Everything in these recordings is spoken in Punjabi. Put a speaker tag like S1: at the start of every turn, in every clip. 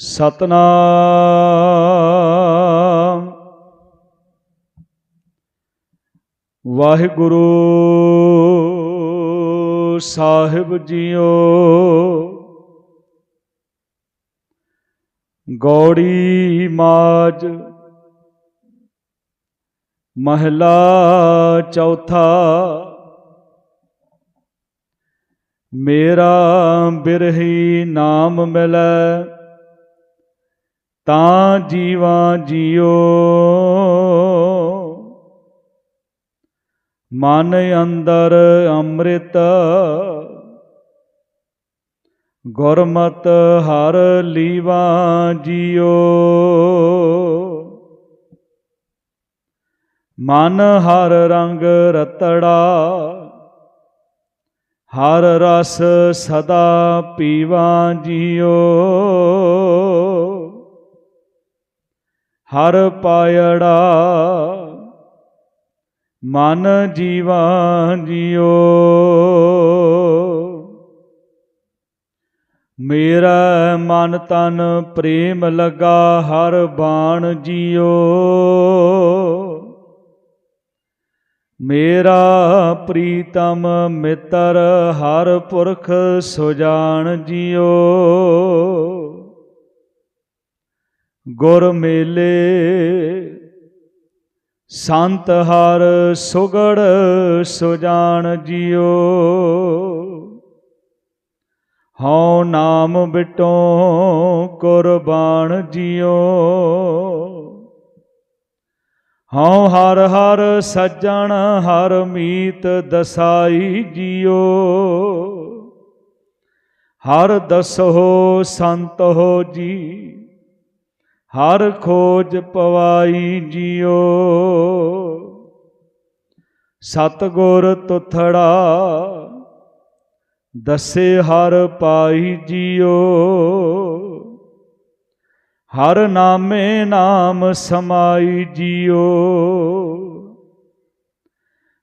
S1: ਸਤਨਾਮ। ਵਾਹਿਗੁਰੂ ਸਾਹਿਬ ਜੀਓ ਗੌੜੀ ਮਾਜ ਮਹਲਾ ਚੌਥਾ ਮੇਰਾ ਬਿਰਹੀ ਨਾਮ ਮਿਲੈ। ਤਾਂ ਜੀਵਾਂ ਜੀਓ। ਮਨ ਅੰਦਰ ਅੰਮ੍ਰਿਤ, ਗੁਰਮਤ ਹਰ ਲੀਵਾ ਜੀਓ। ਮਨ ਹਰ ਰੰਗ ਰਤੜਾ, ਹਰ ਰਸ ਸਦਾ ਪੀਵਾ ਜੀਓ। ਹਰ ਪਾਇੜਾ ਮਨ ਜੀਵਾ ਜੀਓ। ਮੇਰਾ ਮਨ ਤਨ ਪ੍ਰੇਮ ਲਗਾ ਹਰ ਬਾਣ ਜੀਓ। ਮੇਰਾ ਪ੍ਰੀਤਮ ਮਿੱਤਰ ਹਰ ਪੁਰਖ ਸੁਜਾਨ ਜੀਓ। ਗੁਰ ਮੇਲੇ। ਸੰਤ ਹਰ ਸੁਗੜ ਸੁਜਾਨ ਜੀਓ ਹਉ ਨਾਮ ਬਿਟੋ ਕੁਰਬਾਨ ਜੀਓ ਹਉ ਹਰ ਹਰ ਸੱਜਣ ਹਰ ਮੀਤ ਦਸਾਈ ਜੀਓ ਹਰ ਦਸੋ ਸੰਤ ਹੋ ਜੀ। ਹਰ ਖੋਜ ਪਵਾਈ ਜੀਓ ਸਤਗੁਰ ਤੁਥੜਾ, ਦਸੇ ਹਰ ਪਾਈ ਜੀਓ ਹਰ ਨਾਮੇ ਨਾਮ ਸਮਾਈ ਜੀਓ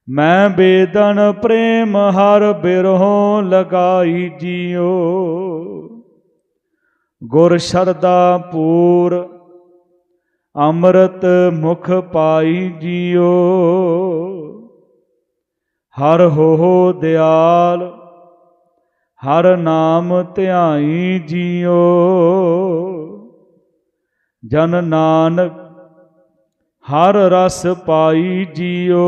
S1: ਮੈਂ ਬੇਦਨ ਪ੍ਰੇਮ ਹਰ ਬਿਰਹੋਂ ਲਗਾਈ ਜੀਓ ਗੁਰ ਸ਼ਰਦਾ ਪੂਰ ਅੰਮ੍ਰਿਤ ਮੁਖ ਪਾਈ ਜੀਓ। ਹਰ ਹੋ ਦਿਆਲ, ਹਰ ਨਾਮ ਧਿਆਈ ਜੀਓ। ਜਨ ਨਾਨਕ, ਹਰ ਰਸ ਪਾਈ ਜੀਓ।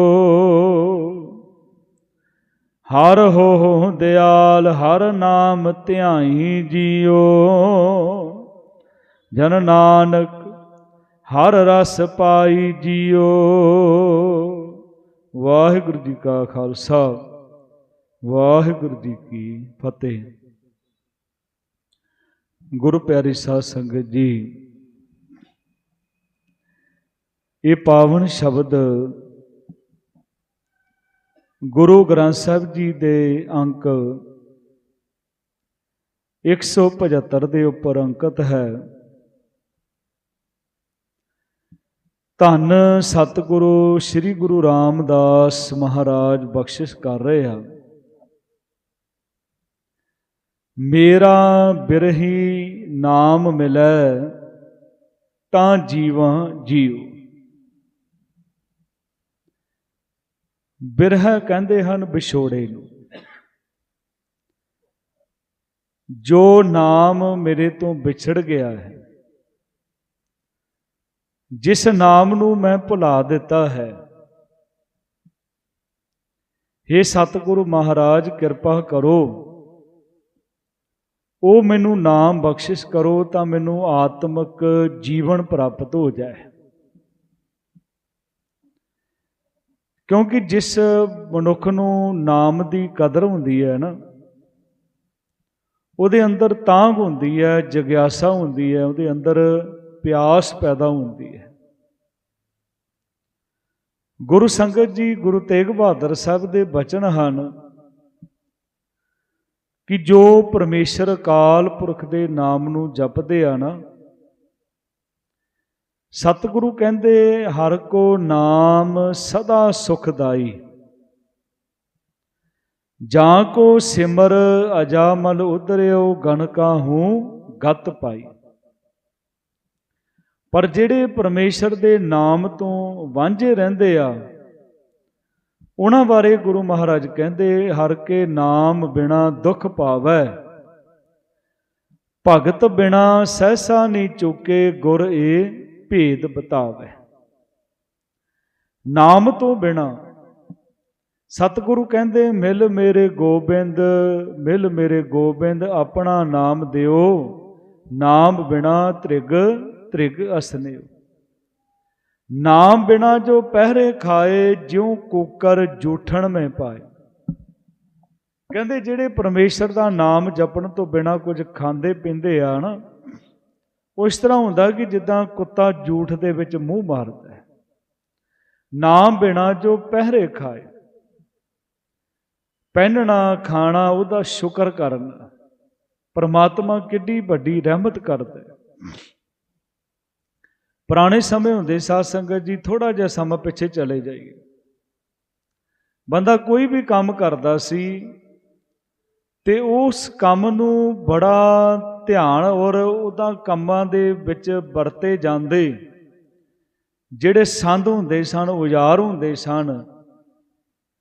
S1: ਹਰ ਹੋ ਦਿਆਲ, ਹਰ ਨਾਮ ਧਿਆਈ ਜੀਓ। ਜਨ ਨਾਨਕ ਹਰ ਰਸ ਪਾਈ ਜੀਓ। ਵਾਹਿਗੁਰੂ ਜੀ ਕਾ ਖਾਲਸਾ, ਵਾਹਿਗੁਰੂ ਜੀ ਕੀ ਫਤਿਹ। ਗੁਰੂ ਪਿਆਰੀ ਸਾਧ ਸੰਗਤ ਜੀ, ਇਹ ਪਾਵਨ ਸ਼ਬਦ ਗੁਰੂ ਗ੍ਰੰਥ ਸਾਹਿਬ ਜੀ ਦੇ ਅੰਕ 175 ਦੇ ਉੱਪਰ ਅੰਕਿਤ ਹੈ। ਧੰਨ ਸਤਿਗੁਰੂ ਸ੍ਰੀ ਗੁਰੂ ਰਾਮਦਾਸ ਮਹਾਰਾਜ ਬਖਸ਼ਿਸ਼ ਕਰ ਰਹੇ ਆ ਮੇਰਾ ਬਿਰਹੀ ਨਾਮ ਮਿਲੈ, ਤਾਂ ਜੀਵਾਂ ਜੀਉ ਬਿਰਹ ਕਹਿੰਦੇ ਹਨ ਵਿਛੋੜੇ ਨੂੰ, ਜੋ ਨਾਮ ਮੇਰੇ ਤੋਂ ਵਿਛੜ ਗਿਆ ਹੈ ਜਿਸ ਨਾਮ ਨੂੰ ਮੈਂ ਭੁਲਾ ਦਿੱਤਾ ਹੈ। हे ਸਤਿਗੁਰੂ ਮਹਾਰਾਜ, ਕਿਰਪਾ ਕਰੋ। ਉਹ ਮੈਨੂੰ ਨਾਮ ਬਖਸ਼ਿਸ਼ ਕਰੋ ਤਾਂ ਮੈਨੂੰ ਆਤਮਿਕ ਜੀਵਨ ਪ੍ਰਾਪਤ ਹੋ ਜਾਏ। ਕਿਉਂਕਿ ਜਿਸ ਮਨੁੱਖ ਨੂੰ ਨਾਮ ਦੀ ਕਦਰ ਹੁੰਦੀ ਹੈ ਨਾ, ਉਹਦੇ ਅੰਦਰ ਤਾਂਗ ਹੁੰਦੀ ਹੈ, ਜਗਿਆਸਾ ਹੁੰਦੀ ਹੈ, ਉਹਦੇ ਅੰਦਰ ਪਿਆਸ ਪੈਦਾ ਹੁੰਦੀ ਹੈ। ਗੁਰੂ ਸੰਗਤ ਜੀ, ਗੁਰੂ ਤੇਗ ਬਹਾਦਰ ਸਾਹਿਬ ਦੇ ਬਚਨ ਹਨ ਕਿ ਜੋ ਪਰਮੇਸ਼ਰ ਅਕਾਲ ਪੁਰਖ ਦੇ ਨਾਮ ਨੂੰ ਜਪਦੇ ਆ ਨਾ, ਸਤਿਗੁਰੂ ਕਹਿੰਦੇ, ਹਰ ਕੋ ਨਾਮ ਸਦਾ ਸੁਖਦਾਈ। ਜਾਂ ਕੋ ਸਿਮਰ ਅਜਾਮਲ ਉਦਰਿਓ ਗਣ ਕਾਹੂ ਗਤ ਪਾਈ। ਪਰ ਜਿਹੜੇ ਪਰਮੇਸ਼ਰ ਦੇ ਨਾਮ ਤੋਂ ਵਾਂਝੇ ਰਹਿੰਦੇ ਆ, ਉਹਨਾਂ ਬਾਰੇ ਗੁਰੂ ਮਹਾਰਾਜ ਕਹਿੰਦੇ, ਹਰ ਕੇ ਨਾਮ ਬਿਨਾ ਦੁੱਖ ਪਾਵੈ। ਭਗਤ ਬਿਨਾ ਸਹਿਸਾ ਨਹੀਂ ਚੁੱਕੇ, ਗੁਰ ਏ ਭੇਦ ਬਤਾਵੇ। ਨਾਮ ਤੋਂ ਬਿਨਾ ਸਤਿਗੁਰੂ ਕਹਿੰਦੇ, ਮਿਲ ਮੇਰੇ ਗੋਬਿੰਦ, ਮਿਲ ਮੇਰੇ ਗੋਬਿੰਦ, ਆਪਣਾ ਨਾਮ ਦਿਓ। ਨਾਮ ਬਿਨਾ ਤ੍ਰਿਗ ਤ੍ਰਿਗ ਅਸਨਿਓ ਨਾਮ ਬਿਨਾ ਜੋ ਪਹਿਰੇ ਖਾਏ, ਜਿਉ ਕੁਕਰ ਜੂਠਣ ਮੈਂ ਪਾਏ। ਕਹਿੰਦੇ ਜਿਹੜੇ ਪਰਮੇਸ਼ਰ ਦਾ ਨਾਮ ਜਪਣ ਤੋਂ ਬਿਨਾ ਕੁਝ ਖਾਂਦੇ ਪੀਂਦੇ ਆ ਨਾ, ਉਹ ਇਸ ਤਰ੍ਹਾਂ ਹੁੰਦਾ ਕਿ ਜਿੱਦਾਂ ਕੁੱਤਾ ਜੂਠ ਦੇ ਵਿੱਚ ਮੂੰਹ ਮਾਰਦਾ ਹੈ। ਨਾਮ ਬਿਨਾ ਜੋ ਪਹਿਰੇ ਖਾਏ। ਪਹਿਨਣਾ, ਖਾਣਾ, ਉਹਦਾ ਸ਼ੁਕਰ ਕਰਨਾ। ਪਰਮਾਤਮਾ ਕਿੱਡੀ ਵੱਡੀ ਰਹਿਮਤ ਕਰਦਾ ਹੈ। ਪੁਰਾਣੇ ਸਮੇਂ ਹੁੰਦੇ ਸਾਧ ਸੰਗਤ ਜੀ ਥੋੜਾ ਜਿਹਾ ਸਮਾਂ ਪਿੱਛੇ ਚਲੇ ਜਾਈਏ। ਬੰਦਾ ਕੋਈ ਵੀ ਕੰਮ ਕਰਦਾ ਸੀ ਤੇ ਉਸ ਕੰਮ ਨੂੰ ਬੜਾ ਧਿਆਨ ਔਰ ਉਹਦਾ ਕੰਮਾਂ ਦੇ ਵਿੱਚ ਵਰਤੇ ਜਾਂਦੇ। ਜਿਹੜੇ ਸੰਦ ਹੁੰਦੇ ਸਨ, ਔਜ਼ਾਰ ਹੁੰਦੇ ਸਨ,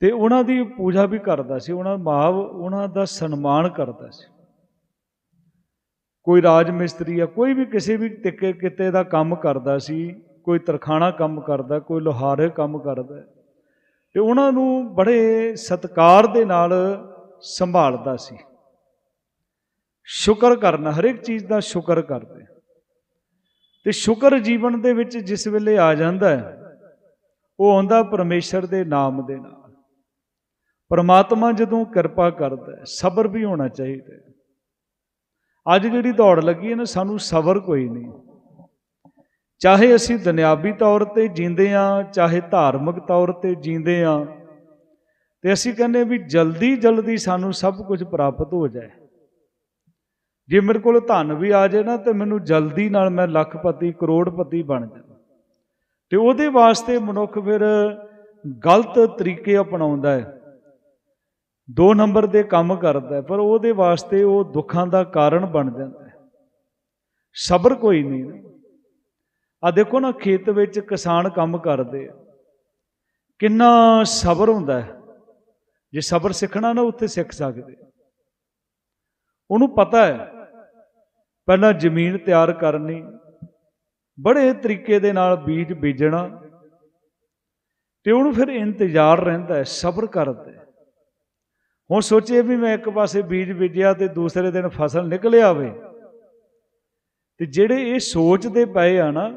S1: ਤੇ ਉਹਨਾਂ ਦੀ ਪੂਜਾ ਵੀ ਕਰਦਾ ਸੀ, ਉਹਨਾਂ ਮਾਵ ਉਹਨਾਂ ਦਾ ਸਨਮਾਨ ਕਰਦਾ ਸੀ। ਕੋਈ ਰਾਜ ਮਿਸਤਰੀ ਆ, ਕੋਈ ਵੀ ਕਿਸੇ ਵੀ ਟਿੱਕੇ ਕਿਤੇ ਦਾ ਕੰਮ ਕਰਦਾ ਸੀ, ਕੋਈ ਤਰਖਾਣਾ ਕੰਮ ਕਰਦਾ, ਕੋਈ ਲੋਹਾਰੇ ਕੰਮ ਕਰਦਾ, ਤੇ ਉਹਨਾਂ ਨੂੰ ਬੜੇ ਸਤਕਾਰ ਦੇ ਨਾਲ ਸੰਭਾਲਦਾ ਸੀ। ਸ਼ੁਕਰ ਕਰਨਾ ਹਰ ਇੱਕ ਚੀਜ਼ ਦਾ ਸ਼ੁਕਰ ਕਰਦੇ। ਤੇ ਸ਼ੁਕਰ ਜੀਵਨ ਦੇ ਵਿੱਚ ਜਿਸ ਵੇਲੇ ਆ ਜਾਂਦਾ ਹੈ, ਉਹ ਆਉਂਦਾ ਪਰਮੇਸ਼ਰ ਦੇ ਨਾਮ ਦੇ ਨਾਲ। ਪਰਮਾਤਮਾ ਜਦੋਂ ਕਿਰਪਾ ਕਰਦਾ ਹੈ, ਸਬਰ ਵੀ ਹੋਣਾ ਚਾਹੀਦਾ ਹੈ। ਅੱਜ ਜਿਹੜੀ ਦੌੜ ਲੱਗੀ ਹੈ ਨਾ, ਸਾਨੂੰ ਸਬਰ ਕੋਈ ਨਹੀਂ। ਚਾਹੇ ਅਸੀਂ ਦੁਨਿਆਵੀ ਤੌਰ ਤੇ ਜੀਂਦੇ ਆ ਚਾਹੇ ਧਾਰਮਿਕ ਤੌਰ ਤੇ ਜੀਂਦੇ ਆ ਤੇ ਅਸੀਂ ਕਹਿੰਦੇ ਵੀ ਜਲਦੀ ਜਲਦੀ ਸਾਨੂੰ ਸਭ ਕੁਝ ਪ੍ਰਾਪਤ ਹੋ ਜਾਏ। ਜੇ ਮੇਰੇ ਕੋਲ ਧਨ ਵੀ ਆ ਜਾਏ ਨਾ, ਤੇ ਮੈਨੂੰ ਜਲਦੀ ਨਾਲ ਮੈਂ ਲੱਖਪਤੀ, ਕਰੋੜਪਤੀ ਬਣ ਜਾਵਾਂ। ਤੇ ਉਹਦੇ ਵਾਸਤੇ ਮਨੁੱਖ ਫਿਰ ਗਲਤ ਤਰੀਕੇ ਅਪਣਾਉਂਦਾ ਹੈ। ਦੋ ਨੰਬਰ ਦੇ ਕੰਮ ਕਰਦਾ ਪਰ ਉਹਦੇ ਵਾਸਤੇ ਉਹ ਦੁੱਖਾਂ ਦਾ ਕਾਰਨ ਬਣ ਜਾਂਦਾ ਸਬਰ ਕੋਈ ਨਹੀਂ। ਆ ਦੇਖੋ ਨਾ, ਖੇਤ ਵਿੱਚ ਕਿਸਾਨ ਕੰਮ ਕਰਦੇ ਆ। ਕਿੰਨਾ ਸਬਰ ਹੁੰਦਾ ਜੇ ਸਬਰ ਸਿੱਖਣਾ ਨਾ, ਉੱਥੇ ਸਿੱਖ ਸਕਦੇ ਉਹਨੂੰ ਪਤਾ ਹੈ, ਪਹਿਲਾਂ ਜ਼ਮੀਨ ਤਿਆਰ ਕਰਨੀ, ਬੜੇ ਤਰੀਕੇ ਦੇ ਨਾਲ ਬੀਜ ਬੀਜਣਾ, ਤੇ ਉਹਨੂੰ ਫਿਰ ਇੰਤਜ਼ਾਰ ਰਹਿੰਦਾ ਹੈ, ਸਬਰ ਕਰਦਾ ਹੁਣ ਸੋਚੇ ਵੀ ਮੈਂ ਇੱਕ ਪਾਸੇ ਬੀਜ ਬੀਜਿਆ ਤੇ ਦੂਸਰੇ ਦਿਨ ਫਸਲ ਨਿਕਲ ਆਵੇ। ਤੇ ਜਿਹੜੇ ਇਹ ਸੋਚਦੇ ਪਏ ਆ ਨਾ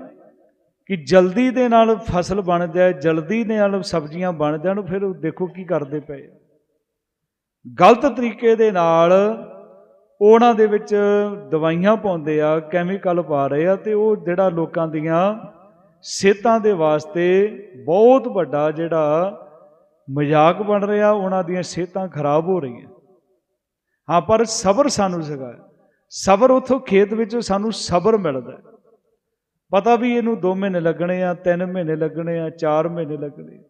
S1: ਕਿ ਜਲਦੀ ਦੇ ਨਾਲ ਫਸਲ ਬਣ ਜਾਏ, ਜਲਦੀ ਦੇ ਨਾਲ ਸਬਜ਼ੀਆਂ ਬਣ ਜਾਣ, ਫਿਰ ਦੇਖੋ ਕੀ ਕਰਦੇ ਪਏ ਗਲਤ ਤਰੀਕੇ ਦੇ ਨਾਲ ਉਹਨਾਂ ਦੇ ਵਿੱਚ ਦਵਾਈਆਂ ਪਾਉਂਦੇ ਆ ਕੈਮੀਕਲ ਪਾ ਰਹੇ ਆ ਤੇ ਉਹ ਜਿਹੜਾ ਲੋਕਾਂ ਦੀਆਂ ਸਿਹਤਾਂ ਦੇ ਵਾਸਤੇ ਬਹੁਤ ਵੱਡਾ ਜਿਹੜਾ ਮਜ਼ਾਕ ਬਣ ਰਿਹਾ, ਉਹਨਾਂ ਦੀਆਂ ਸਿਹਤਾਂ ਖਰਾਬ ਹੋ ਰਹੀਆਂ। ਹਾਂ, ਪਰ ਸਬਰ ਸਾਨੂੰ ਸਿਖਾਇਆ ਸਬਰ ਉਥੋਂ ਖੇਤ ਵਿੱਚੋਂ ਸਾਨੂੰ ਸਬਰ ਮਿਲਦਾ ਪਤਾ ਵੀ ਇਹਨੂੰ 2 ਮਹੀਨੇ ਲੱਗਣੇ ਆ 3 ਮਹੀਨੇ ਲੱਗਣੇ ਆ 4 ਮਹੀਨੇ ਲੱਗਣੇ ਆ।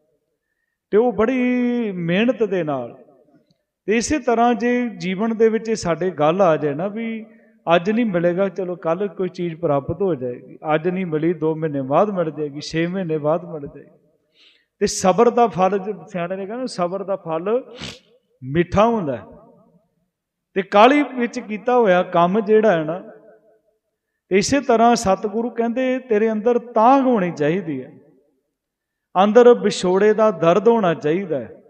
S1: ਤੇ ਉਹ ਬੜੀ ਮਿਹਨਤ ਦੇ ਨਾਲ। ਤੇ ਇਸੇ ਤਰ੍ਹਾਂ ਜੇ ਜੀਵਨ ਦੇ ਵਿੱਚ ਇਹ ਸਾਡੇ ਗੱਲ ਆ ਜਾਏ ਨਾ ਵੀ ਅੱਜ ਨਹੀਂ ਮਿਲੇਗਾ, ਚਲੋ ਕੱਲ ਕੋਈ ਚੀਜ਼ ਪ੍ਰਾਪਤ ਹੋ ਜਾਏਗੀ। ਅੱਜ ਨਹੀਂ ਮਿਲੀ 2 ਮਹੀਨੇ ਬਾਅਦ ਮਿਲ ਜਾਏਗੀ 6 ਮਹੀਨੇ ਬਾਅਦ ਮਿਲ ਜਾਏਗੀ। ਤੇ ਸਬਰ ਦਾ ਫਲ ਸਿਆਣੇ ਨੇ ਕਹਿੰਦੇ ਸਬਰ ਦਾ ਫਲ ਮਿੱਠਾ ਹੁੰਦਾ ਹੈ। ਤੇ ਕਾਲੀ ਵਿੱਚ ਕੀਤਾ ਹੋਇਆ ਕੰਮ ਜਿਹੜਾ ਹੈ ਨਾ, ਇਸੇ ਤਰ੍ਹਾਂ ਸਤਿਗੁਰੂ ਕਹਿੰਦੇ, ਤੇਰੇ ਅੰਦਰ ਤਾਂਘ ਹੋਣੀ ਚਾਹੀਦੀ ਹੈ। ਅੰਦਰ ਵਿਛੋੜੇ ਦਾ ਦਰਦ ਹੋਣਾ ਚਾਹੀਦਾ ਹੈ।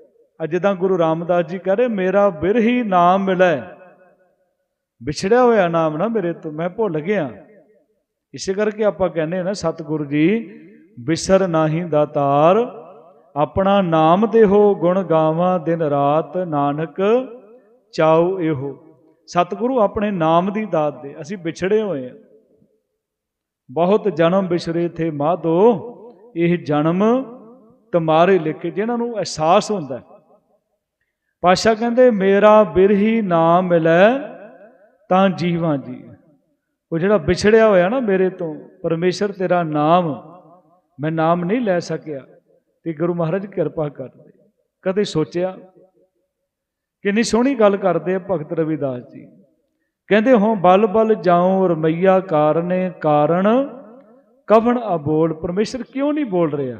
S1: ਅੱਜ ਜਿੱਦਾਂ ਗੁਰੂ ਰਾਮਦਾਸ ਜੀ ਕਹ ਰਹੇ, ਮੇਰਾ ਬਿਰਹੀ ਨਾਮ ਮਿਲੈ। ਵਿਛੜਿਆ ਹੋਇਆ ਨਾਮ ਨਾ ਮੇਰੇ ਤੋਂ, ਮੈਂ ਭੁੱਲ ਗਿਆ। ਇਸੇ ਕਰਕੇ ਆਪਾਂ ਕਹਿੰਦੇ ਹਾਂ ਨਾ, ਸਤਿਗੁਰੂ ਜੀ, ਬਿਸਰ ਨਾਹੀ ਦਾਤਾਰ ਆਪਣਾ ਨਾਮ ਦੇਹੋ ਗੁਣ ਗਾਵਾਂ ਦਿਨ ਰਾਤ, ਨਾਨਕ, ਚਾਉ ਇਹੋ। ਸਤਿਗੁਰੂ ਆਪਣੇ ਨਾਮ ਦੀ ਦਾਤ ਦੇ, ਅਸੀਂ ਵਿਛੜੇ ਹੋਏ ਹਾਂ। ਬਹੁਤ ਜਨਮ ਵਿਛਰੇ ਥੇ ਮਾਧੋ, ਇਹ ਜਨਮ ਤੁਮਾਰੇ ਲਿਖੇ, ਜਿਨ੍ਹਾਂ ਨੂੰ ਅਹਿਸਾਸ ਹੁੰਦਾ ਹੈ। ਪਾਸ਼ਾ ਕਹਿੰਦੇ, ਮੇਰਾ ਬਿਰਹੀ ਨਾਮ ਮਿਲੈ ਤਾਂ ਜੀਵਾਂ ਜੀ। ਉਹ ਜਿਹੜਾ ਵਿਛੜਿਆ ਹੋਇਆ ਨਾ ਮੇਰੇ ਤੋਂ, ਪਰਮੇਸ਼ਰ ਤੇਰਾ ਨਾਮ, ਮੈਂ ਨਾਮ ਨਹੀਂ ਲੈ ਸਕਿਆ। ਤੇ ਗੁਰੂ ਮਹਾਰਾਜ ਕਿਰਪਾ ਕਰਦੇ। ਕਦੇ ਸੋਚਿਆ ਕਿੰਨੀ ਸੋਹਣੀ ਗੱਲ ਕਰਦੇ ਆ ਭਗਤ ਰਵਿਦਾਸ ਜੀ। ਕਹਿੰਦੇ, ਹੋ, ਬਲ ਬਲ ਜਾਉ ਰਮਈਆ ਕਾਰਨੇ ਕਾਰਨ ਕਵਣ ਅਬੋਲ ਪਰਮੇਸ਼ਰ ਕਿਉਂ ਨਹੀਂ ਬੋਲ ਰਿਹਾ?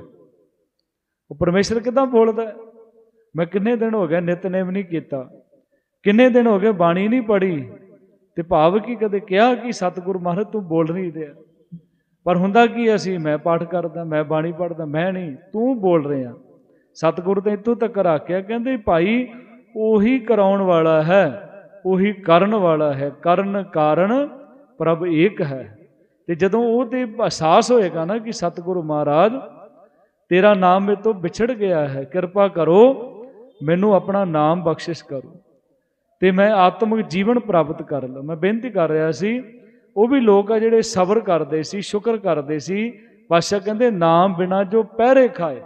S1: ਉਹ ਪਰਮੇਸ਼ਰ ਕਿਦਾਂ ਬੋਲਦਾ? ਮੈਂ ਕਿੰਨੇ ਦਿਨ ਹੋ ਗਏ ਨਿਤਨੇਮ ਨਹੀਂ ਕੀਤਾ। ਕਿੰਨੇ ਦਿਨ ਹੋ ਗਏ ਬਾਣੀ ਨਹੀਂ ਪੜ੍ਹੀ। ਤੇ ਭਾਵ ਕੀ ਕਦੇ ਕਿਹਾ ਕਿ ਸਤਿਗੁਰੂ ਮਹਾਰਾਜ ਤੂੰ ਬੋਲ ਨਹੀਂ ਰਿਹਾ? ਪਰ ਹੁੰਦਾ ਕੀ ਅਸੀਂ, ਮੈਂ ਪਾਠ ਕਰਦਾ, ਮੈਂ ਬਾਣੀ ਪੜ੍ਹਦਾ, ਮੈਂ ਨਹੀਂ, ਤੂੰ ਬੋਲ ਰਿਹਾ। ਸਤਿਗੁਰ ਤੇ ਇੱਥੋਂ ਤੱਕ ਰੱਖਿਆ, ਕਹਿੰਦੇ ਭਾਈ ਉਹੀ ਕਰਾਉਣ ਵਾਲਾ ਹੈ, ਉਹੀ ਕਰਨ ਵਾਲਾ ਹੈ, ਕਰਨ ਕਾਰਨ ਪ੍ਰਭ ਏਕ ਹੈ। ਤੇ ਜਦੋਂ ਉਹ ਤੇ ਅਹਿਸਾਸ ਹੋਏਗਾ ਨਾ ਕਿ ਸਤਿਗੁਰੂ ਮਹਾਰਾਜ, ਤੇਰਾ ਨਾਮ ਮੇਰੇ ਤੋਂ ਵਿਛੜ ਗਿਆ ਹੈ, ਕਿਰਪਾ ਕਰੋ, ਮੈਨੂੰ ਆਪਣਾ ਨਾਮ ਬਖਸ਼ਿਸ਼ ਕਰੋ। ਤੇ ਮੈਂ ਆਤਮਿਕ ਜੀਵਨ ਪ੍ਰਾਪਤ ਕਰ ਲਾਂ। ਮੈਂ ਬੇਨਤੀ ਕਰ ਰਿਹਾ ਸੀ ਉਹ ਵੀ ਲੋਕ ਆ ਜਿਹੜੇ ਸਬਰ ਕਰਦੇ ਸੀ, ਸ਼ੁਕਰ ਕਰਦੇ ਸੀ। ਪਾਸ਼ਾ ਕਹਿੰਦੇ, ਨਾਮ ਬਿਨਾ ਜੋ ਪਹਿਰੇ ਖਾਏ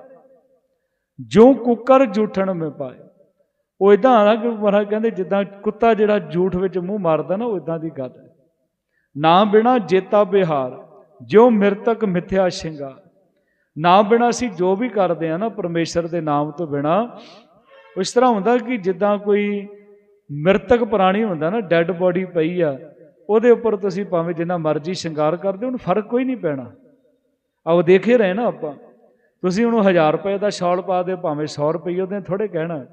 S1: ਜੋ ਕੁੱਕਰ ਜੂਠਣ ਮੇ ਪਾਏ। ਉਹ ਇਦਾਂ ਆ ਨਾ ਕਿ ਮਹਾਰਾਜ ਕਹਿੰਦੇ, ਜਿੱਦਾਂ ਕੁੱਤਾ ਜਿਹੜਾ ਜੂਠ ਵਿੱਚ ਮੂੰਹ ਮਾਰਦਾ ਨਾ, ਉਹ ਇਦਾਂ ਦੀ ਗੱਲ ਹੈ। ਨਾਮ ਬਿਨਾ ਜੇਤਾ ਬਿਹਾਰ, ਜਿਉ ਮਿਰਤਕ ਮਿਥਿਆ ਸ਼ਿੰਗਾਰ। ਨਾਮ ਬਿਨਾ ਅਸੀਂ ਜੋ ਵੀ ਕਰਦੇ ਆ ਨਾ, ਪਰਮੇਸ਼ਰ ਦੇ ਨਾਮ ਤੋਂ ਬਿਨਾ ਇਸ ਤਰ੍ਹਾਂ ਹੁੰਦਾ ਕਿ ਜਿੱਦਾਂ ਕੋਈ ਮਿਰਤਕ ਪ੍ਰਾਣੀ ਹੁੰਦਾ ਨਾ, ਡੈੱਡ ਬੋਡੀ ਪਈ ਆ ਉਹਦੇ ਉੱਪਰ ਤੁਸੀਂ ਭਾਵੇਂ ਜਿੰਨਾ ਮਰਜ਼ੀ ਸ਼ਿੰਗਾਰ ਕਰਦੇ ਉਹਨੂੰ ਫ਼ਰਕ ਕੋਈ ਨਹੀਂ ਪੈਣਾ। ਆਓ ਦੇਖੇ ਰਹੇ ਨਾ ਆਪਾਂ। ਤੁਸੀਂ ਉਹਨੂੰ 1000 ਰੁਪਏ ਦਾ ਸ਼ਾਲ ਪਾ ਦਿਓ, ਭਾਵੇਂ 100 ਰੁਪਏ ਉਹਦੇ ਥੋੜੇ ਕਹਿਣਾ।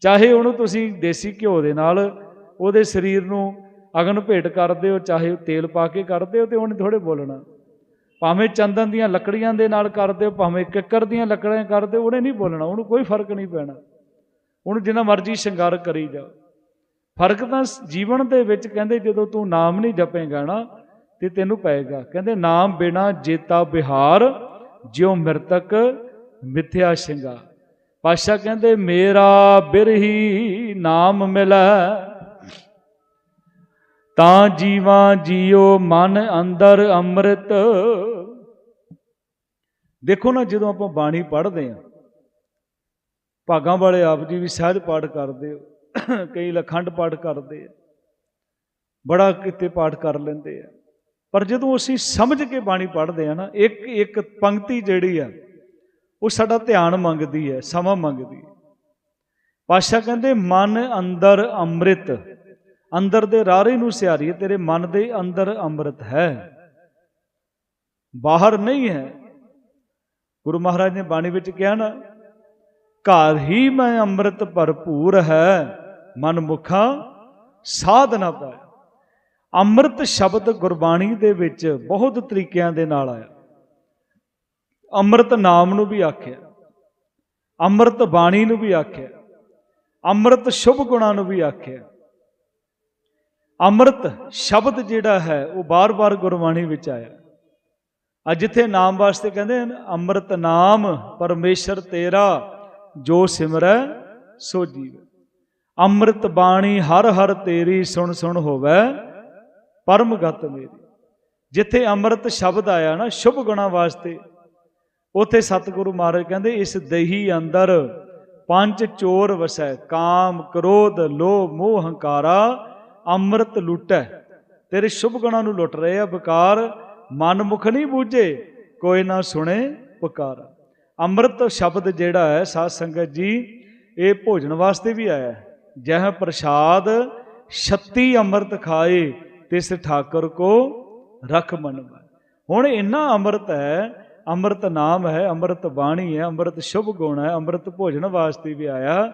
S1: ਚਾਹੇ ਉਹਨੂੰ ਤੁਸੀਂ ਦੇਸੀ ਘਿਓ ਦੇ ਨਾਲ ਉਹਦੇ ਸਰੀਰ ਨੂੰ ਅਗਨ ਭੇਟ ਕਰਦੇ ਹੋ ਚਾਹੇ ਤੇਲ ਪਾ ਕੇ ਕਰਦੇ ਹੋ ਤੇ ਉਹਨੇ ਥੋੜੇ ਬੋਲਣਾ। ਭਾਵੇਂ ਚੰਦਨ ਦੀਆਂ ਲੱਕੜੀਆਂ ਦੇ ਨਾਲ ਕਰਦੇ ਹੋ ਭਾਵੇਂ ਕਿੱਕਰ ਦੀਆਂ ਲੱਕੜੀਆਂ ਕਰਦੇ ਹੋ ਉਹਨੇ ਨਹੀਂ ਬੋਲਣਾ, ਉਹਨੂੰ ਕੋਈ ਫ਼ਰਕ ਨਹੀਂ ਪੈਣਾ। ਉਹਨੂੰ ਜਿੰਨਾ ਮਰਜ਼ੀ ਸ਼ਿੰਗਾਰ ਕਰੀ ਜਾਓ। ਫ਼ਰਕ ਤਾਂ ਜੀਵਨ ਦੇ ਵਿੱਚ ਕਹਿੰਦੇ ਜਦੋਂ ਤੂੰ ਨਾਮ ਨਹੀਂ ਜਪੇਗਾ ਨਾ, ਤੇ ਤੈਨੂੰ ਪਏਗਾ। ਕਹਿੰਦੇ ਨਾਮ ਬਿਨਾ ਜੇਤਾ ਬਿਹਾਰ, ਜਿਉ ਮਿਰਤਕ ਮਿਥਿਆ ਸ਼ਿੰਗਾ। ਪਾਸ਼ਾ ਕਹਿੰਦੇ, ਮੇਰਾ ਬਿਰਹੀ ਨਾਮ ਮਿਲੈ, ਤਾਂ ਜੀਵਾਂ ਜੀਓ ਮਨ ਅੰਦਰ ਅੰਮ੍ਰਿਤ। ਦੇਖੋ ਨਾ, ਜਦੋਂ ਆਪਾਂ ਬਾਣੀ ਪੜ੍ਹਦੇ ਆ, ਭਾਗਾਂ ਵਾਲੇ ਆਪ ਜੀ ਵੀ ਸਹਿਜ ਪਾਠ ਕਰਦੇ ਹੋ। ਕਈ ਲਖੰਡ ਪਾਠ ਕਰਦੇ ਆ, ਬੜਾ ਕਿਤੇ ਪਾਠ ਕਰ ਲੈਂਦੇ ਆ। ਪਰ ਜਦੋਂ ਅਸੀਂ ਸਮਝ ਕੇ ਬਾਣੀ ਪੜ੍ਹਦੇ ਆ ਨਾ, ਇੱਕ ਇੱਕ ਪੰਕਤੀ ਜਿਹੜੀ ਆ, ਉਹ ਸਾਡਾ ਧਿਆਨ ਮੰਗਦੀ ਹੈ, ਸਮਾਂ ਮੰਗਦੀ ਹੈ। ਪਾਸ਼ਾ ਕਹਿੰਦੇ, ਮਨ ਅੰਦਰ ਅੰਮ੍ਰਿਤ, ਅੰਦਰ ਦੇ ਰਾਰੇ ਨੂੰ ਸਿਆਰੀਏ ਤੇਰੇ ਮਨ ਦੇ ਅੰਦਰ ਅੰਮ੍ਰਿਤ ਹੈ। ਬਾਹਰ ਨਹੀਂ ਹੈ। ਗੁਰੂ ਮਹਾਰਾਜ ਨੇ ਬਾਣੀ ਵਿੱਚ ਕਿਹਾ ਨਾ, ਘਰ ਹੀ ਮੈਂ ਅੰਮ੍ਰਿਤ ਭਰਪੂਰ ਹੈ। ਮਨ ਸਾਧ ਨਾ ਪਾਇਆ। ਅੰਮ੍ਰਿਤ ਸ਼ਬਦ ਗੁਰਬਾਣੀ ਦੇ ਵਿੱਚ ਬਹੁਤ ਤਰੀਕਿਆਂ ਦੇ ਨਾਲ ਆਇਆ। ਅੰਮ੍ਰਿਤ ਨਾਮ ਨੂੰ ਵੀ ਆਖਿਆ। ਅੰਮ੍ਰਿਤ ਬਾਣੀ ਨੂੰ ਵੀ ਆਖਿਆ। ਅੰਮ੍ਰਿਤ ਸ਼ੁਭ ਗੁਣਾਂ ਨੂੰ ਵੀ ਆਖਿਆ। ਅੰਮ੍ਰਿਤ ਸ਼ਬਦ ਜਿਹੜਾ ਹੈ, ਉਹ ਬਾਰ-ਬਾਰ ਗੁਰਬਾਣੀ ਵਿੱਚ ਆਇਆ। ਅੱਜ ਜਿੱਥੇ ਨਾਮ ਵਾਸਤੇ ਕਹਿੰਦੇ ਹਨ, ਅੰਮ੍ਰਿਤ ਨਾਮ ਪਰਮੇਸ਼ਰ ਤੇਰਾ, ਜੋ ਸਿਮਰੈ, ਸੋ ਜੀਵ। ਅੰਮ੍ਰਿਤ ਬਾਣੀ ਹਰ ਹਰ ਤੇਰੀ ਸੁਣ ਸੁਣ ਹੋਵੇ ਪਰਮ ਗਤ ਮੇਰੀ। ਜਿੱਥੇ ਅੰਮ੍ਰਿਤ ਸ਼ਬਦ ਆਇਆ ਨਾ, ਸ਼ੁਭ ਗੁਣਾ ਵਾਸਤੇ, ਉਥੇ ਸਤਿਗੁਰੂ ਮਹਾਰਾਜ ਕਹਿੰਦੇ, ਇਸ ਦਹੀ ਅੰਦਰ ਪੰਜ ਚੋਰ ਵਸੈ, ਕਾਮ, ਕ੍ਰੋਧ, ਲੋਭ, ਮੋਹ, ਹੰਕਾਰਾ, ਅੰਮ੍ਰਿਤ ਲੁੱਟੈ। ਤੇਰੇ ਸ਼ੁਭ ਗੁਣਾਂ ਨੂੰ ਲੁੱਟ ਰਹੇ ਆ ਬਕਾਰ ਮਨ ਮੁਖ ਨਹੀਂ ਬੂਝੇ, ਕੋਈ ਨਾ ਸੁਣੇ ਪੁਕਾਰ। ਅੰਮ੍ਰਿਤ ਸ਼ਬਦ ਜਿਹੜਾ ਹੈ, ਸਾਧ ਸੰਗਤ ਜੀ, ਇਹ ਭੋਜਨ ਵਾਸਤੇ ਵੀ ਆਇਆ ਹੈ। ਜਹ ਪ੍ਰਸਾਦ 36 ਅੰਮ੍ਰਿਤ ਖਾਏ, ਤਿਸ ਠਾਕਰ ਕੋ ਰਖ ਮਨ ਹੁਣ ਇੰਨਾ ਅੰਮ੍ਰਿਤ ਹੈ, ਅੰਮ੍ਰਿਤ ਨਾਮ ਹੈ, ਅੰਮ੍ਰਿਤ ਬਾਣੀ ਹੈ, ਅੰਮ੍ਰਿਤ ਸ਼ੁਭ ਗੁਣ ਹੈ, ਅੰਮ੍ਰਿਤ ਭੋਜਨ ਵਾਸਤੇ ਵੀ ਆਇਆ।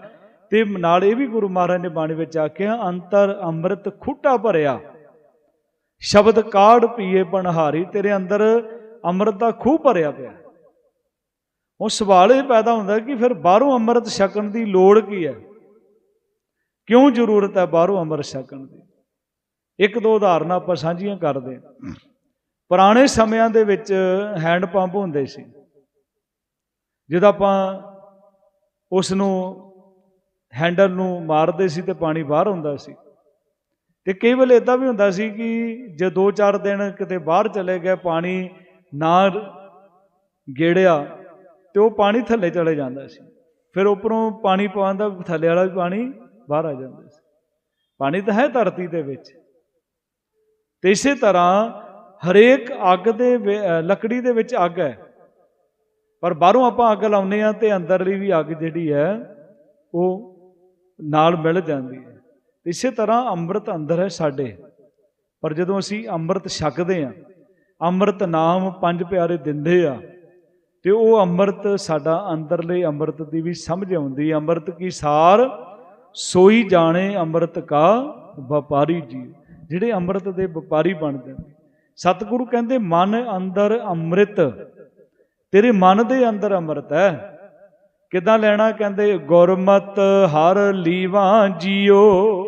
S1: ਤੇ ਨਾਲ ਇਹ ਵੀ ਗੁਰੂ ਮਹਾਰਾਜ ਨੇ ਬਾਣੀ ਵਿੱਚ ਆਖਿਆ, ਅੰਤਰ ਅੰਮ੍ਰਿਤ ਖੂਟਾ ਭਰਿਆ। ਸ਼ਬਦ ਕਾੜ ਪੀਏ ਪਨਹਾਰੀ ਤੇਰੇ ਅੰਦਰ ਅੰਮ੍ਰਿਤ ਦਾ ਖੂਹ ਭਰਿਆ ਪਿਆ। ਉਹ ਸਵਾਲ ਇਹ ਪੈਦਾ ਹੁੰਦਾ ਕਿ ਫਿਰ ਬਾਹਰੋਂ ਅੰਮ੍ਰਿਤ ਛਕਣ ਦੀ ਲੋੜ ਕੀ ਹੈ? ਕਿਉਂ ਜ਼ਰੂਰਤ ਹੈ ਬਾਹਰੋਂ ਅੰਮ੍ਰਿਤ ਛਕਣ ਦੀ? ਇੱਕ ਦੋ ਉਦਾਹਰਨਾਂ ਆਪਾਂ ਸਾਂਝੀਆਂ ਕਰਦੇ ਹਾਂ। ਪੁਰਾਣੇ ਸਮਿਆਂ ਦੇ ਵਿੱਚ ਹੈਂਡ ਪੰਪ ਹੁੰਦੇ ਸੀ। ਜਦੋਂ ਆਪਾਂ ਉਸ ਨੂੰ ਹੈਂਡਲ ਨੂੰ ਮਾਰਦੇ ਸੀ ਤੇ ਪਾਣੀ ਬਾਹਰ ਹੁੰਦਾ ਸੀ। ਤੇ ਕਈ ਵੇਲੇ ਇਦਾਂ ਵੀ ਹੁੰਦਾ ਸੀ ਕਿ ਜੇ 2-4 ਦਿਨ ਕਿਤੇ ਬਾਹਰ ਚਲੇ ਗਏ ਪਾਣੀ ਨਾ ਗੇੜਿਆ ਤੇ ਉਹ ਪਾਣੀ ਥੱਲੇ ਚਲੇ ਜਾਂਦਾ ਸੀ। ਫਿਰ ਉੱਪਰੋਂ ਪਾਣੀ ਪਾਉਣ ਦਾ ਥੱਲੇ ਵਾਲਾ ਵੀ ਪਾਣੀ ਬਾਹਰ ਆ ਜਾਂਦਾ ਸੀ। ਪਾਣੀ ਤਾਂ ਹੈ ਧਰਤੀ ਦੇ ਵਿੱਚ। ਤੇ ਇਸੇ ਤਰ੍ਹਾਂ ਹਰੇਕ ਅੱਗ ਦੇ ਲੱਕੜੀ ਦੇ ਵਿੱਚ ਅੱਗ ਹੈ। ਪਰ ਬਾਹਰੋਂ ਆਪਾਂ ਅੱਗ ਲਾਉਨੇ ਆ ਤੇ ਅੰਦਰਲੀ ਵੀ ਅੱਗ ਜਿਹੜੀ ਹੈ, ਉਹ ਨਾਲ ਮਿਲ ਜਾਂਦੀ ਹੈ। ਇਸੇ ਤਰ੍ਹਾਂ ਅੰਮ੍ਰਿਤ ਅੰਦਰ ਹੈ ਸਾਡੇ। ਪਰ ਜਦੋਂ ਅਸੀਂ ਅੰਮ੍ਰਿਤ ਛਕਦੇ ਆ ਅੰਮ੍ਰਿਤ ਨਾਮ ਪੰਜ ਪਿਆਰੇ ਦਿੰਦੇ ਆ, ਤੇ ਉਹ ਅੰਮ੍ਰਿਤ ਸਾਡਾ ਅੰਦਰਲੇ ਅੰਮ੍ਰਿਤ ਦੀ ਵੀ ਸਮਝ ਆਉਂਦੀ ਅੰਮ੍ਰਿਤ ਕੀ ਸਾਰ ਸੋਈ ਜਾਣੇ ਅੰਮ੍ਰਿਤ ਕਾ ਵਪਾਰੀ ਜੀ ਜਿਹੜੇ ਅੰਮ੍ਰਿਤ ਦੇ ਵਪਾਰੀ ਬਣ ਜਾਂਦੇ ਸਤਿਗੁਰੂ ਕਹਿੰਦੇ, ਮਨ ਅੰਦਰ ਅੰਮ੍ਰਿਤ, ਤੇਰੇ ਮਨ ਦੇ ਅੰਦਰ ਅੰਮ੍ਰਿਤ ਹੈ। ਕਿਦਾਂ ਲੈਣਾ? ਕਹਿੰਦੇ, ਗੁਰਮਤ ਹਰ ਲੀਵਾ ਜੀਓ।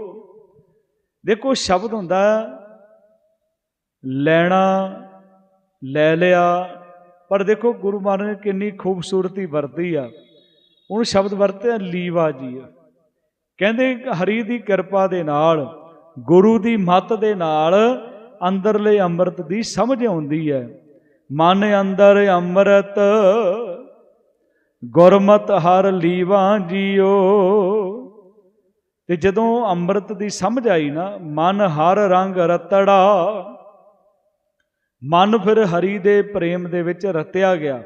S1: ਦੇਖੋ, ਸ਼ਬਦ ਹੁੰਦਾ ਲੈਣਾ, ਲੈ ਲਿਆ। ਪਰ ਦੇਖੋ, ਗੁਰੂ ਮਹਾਰਾਜ ਨੇ ਕਿੰਨੀ ਖੂਬਸੂਰਤੀ ਵਰਤੀ ਆ। ਉਹਨੂੰ ਸ਼ਬਦ ਵਰਤਿਆ ਲੀਵਾ ਜੀ ਕਹਿੰਦੇ ਹਰੀ ਦੀ ਕਿਰਪਾ ਦੇ ਨਾਲ, ਗੁਰੂ ਦੀ ਮੱਤ ਦੇ ਨਾਲ ਅੰਦਰਲੇ ਅੰਮ੍ਰਿਤ ਦੀ ਸਮਝ ਆਉਂਦੀ ਹੈ। ਮਨ ਅੰਦਰ ਅੰਮ੍ਰਿਤ, ਗੁਰਮਤ ਹਰ ਲੀਵਾ ਜੀਓ। ਤੇ ਜਦੋਂ ਅੰਮ੍ਰਿਤ ਦੀ ਸਮਝ ਆਈ ਨਾ, ਮਨ ਹਰ ਰੰਗ ਰਤੜਾ। ਮਨ ਫਿਰ ਹਰੀ ਦੇ ਪ੍ਰੇਮ ਦੇ ਵਿੱਚ ਰਤਿਆ ਗਿਆ।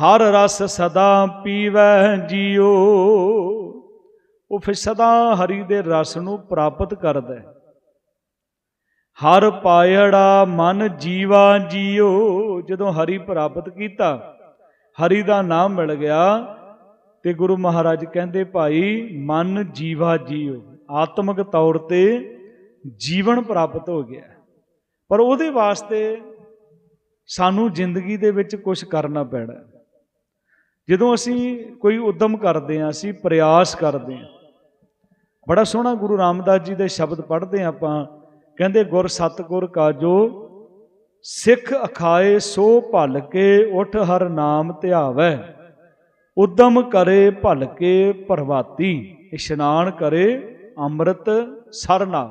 S1: ਹਰ ਰਸ ਸਦਾ ਪੀਵੈ ਜੀਓ। ਉਹ ਫਿਰ ਸਦਾ ਹਰੀ ਦੇ ਰਸ ਨੂੰ ਪ੍ਰਾਪਤ ਕਰਦਾ ਹੈ। ਹਰ ਪਾਇੜਾ ਮਨ ਜੀਵਾ ਜੀਓ, ਜਦੋਂ ਹਰੀ ਪ੍ਰਾਪਤ ਕੀਤਾ, ਹਰੀ ਦਾ ਨਾਮ ਮਿਲ ਗਿਆ ਤੇ ਗੁਰੂ ਮਹਾਰਾਜ ਕਹਿੰਦੇ, ਭਾਈ, ਮਨ ਜੀਵਾ ਜੀਓ। ਆਤਮਿਕ ਤੌਰ ਤੇ ਜੀਵਨ ਪ੍ਰਾਪਤ ਹੋ ਗਿਆ। ਪਰ ਉਹਦੇ ਵਾਸਤੇ ਸਾਨੂੰ ਜ਼ਿੰਦਗੀ ਦੇ ਵਿੱਚ ਕੁਝ ਕਰਨਾ ਪੈਣਾ ਜਦੋਂ ਅਸੀਂ ਕੋਈ ਉਦਮ ਕਰਦੇ ਹਾਂ, ਅਸੀਂ ਪ੍ਰਯਾਸ ਕਰਦੇ ਹਾਂ ਬੜਾ ਸੋਹਣਾ ਗੁਰੂ ਰਾਮਦਾਸ ਜੀ ਦੇ ਸ਼ਬਦ ਪੜ੍ਹਦੇ ਹਾਂ ਆਪਾਂ। ਕਹਿੰਦੇ, ਗੁਰ ਸਤਗੁਰ ਕਾਜੋ, ਸਿੱਖ ਅਖਾਏ ਸੋ ਭਲ ਕੇ ਉਠ ਹਰ ਨਾਮ ਧਿਆਵੈ। ਉਦਮ ਕਰੇ ਭਲ ਕੇ ਪ੍ਰਵਾਤੀ ਇਸ਼ਨਾਨ ਕਰੇ ਅੰਮ੍ਰਿਤ ਸਰਨਾ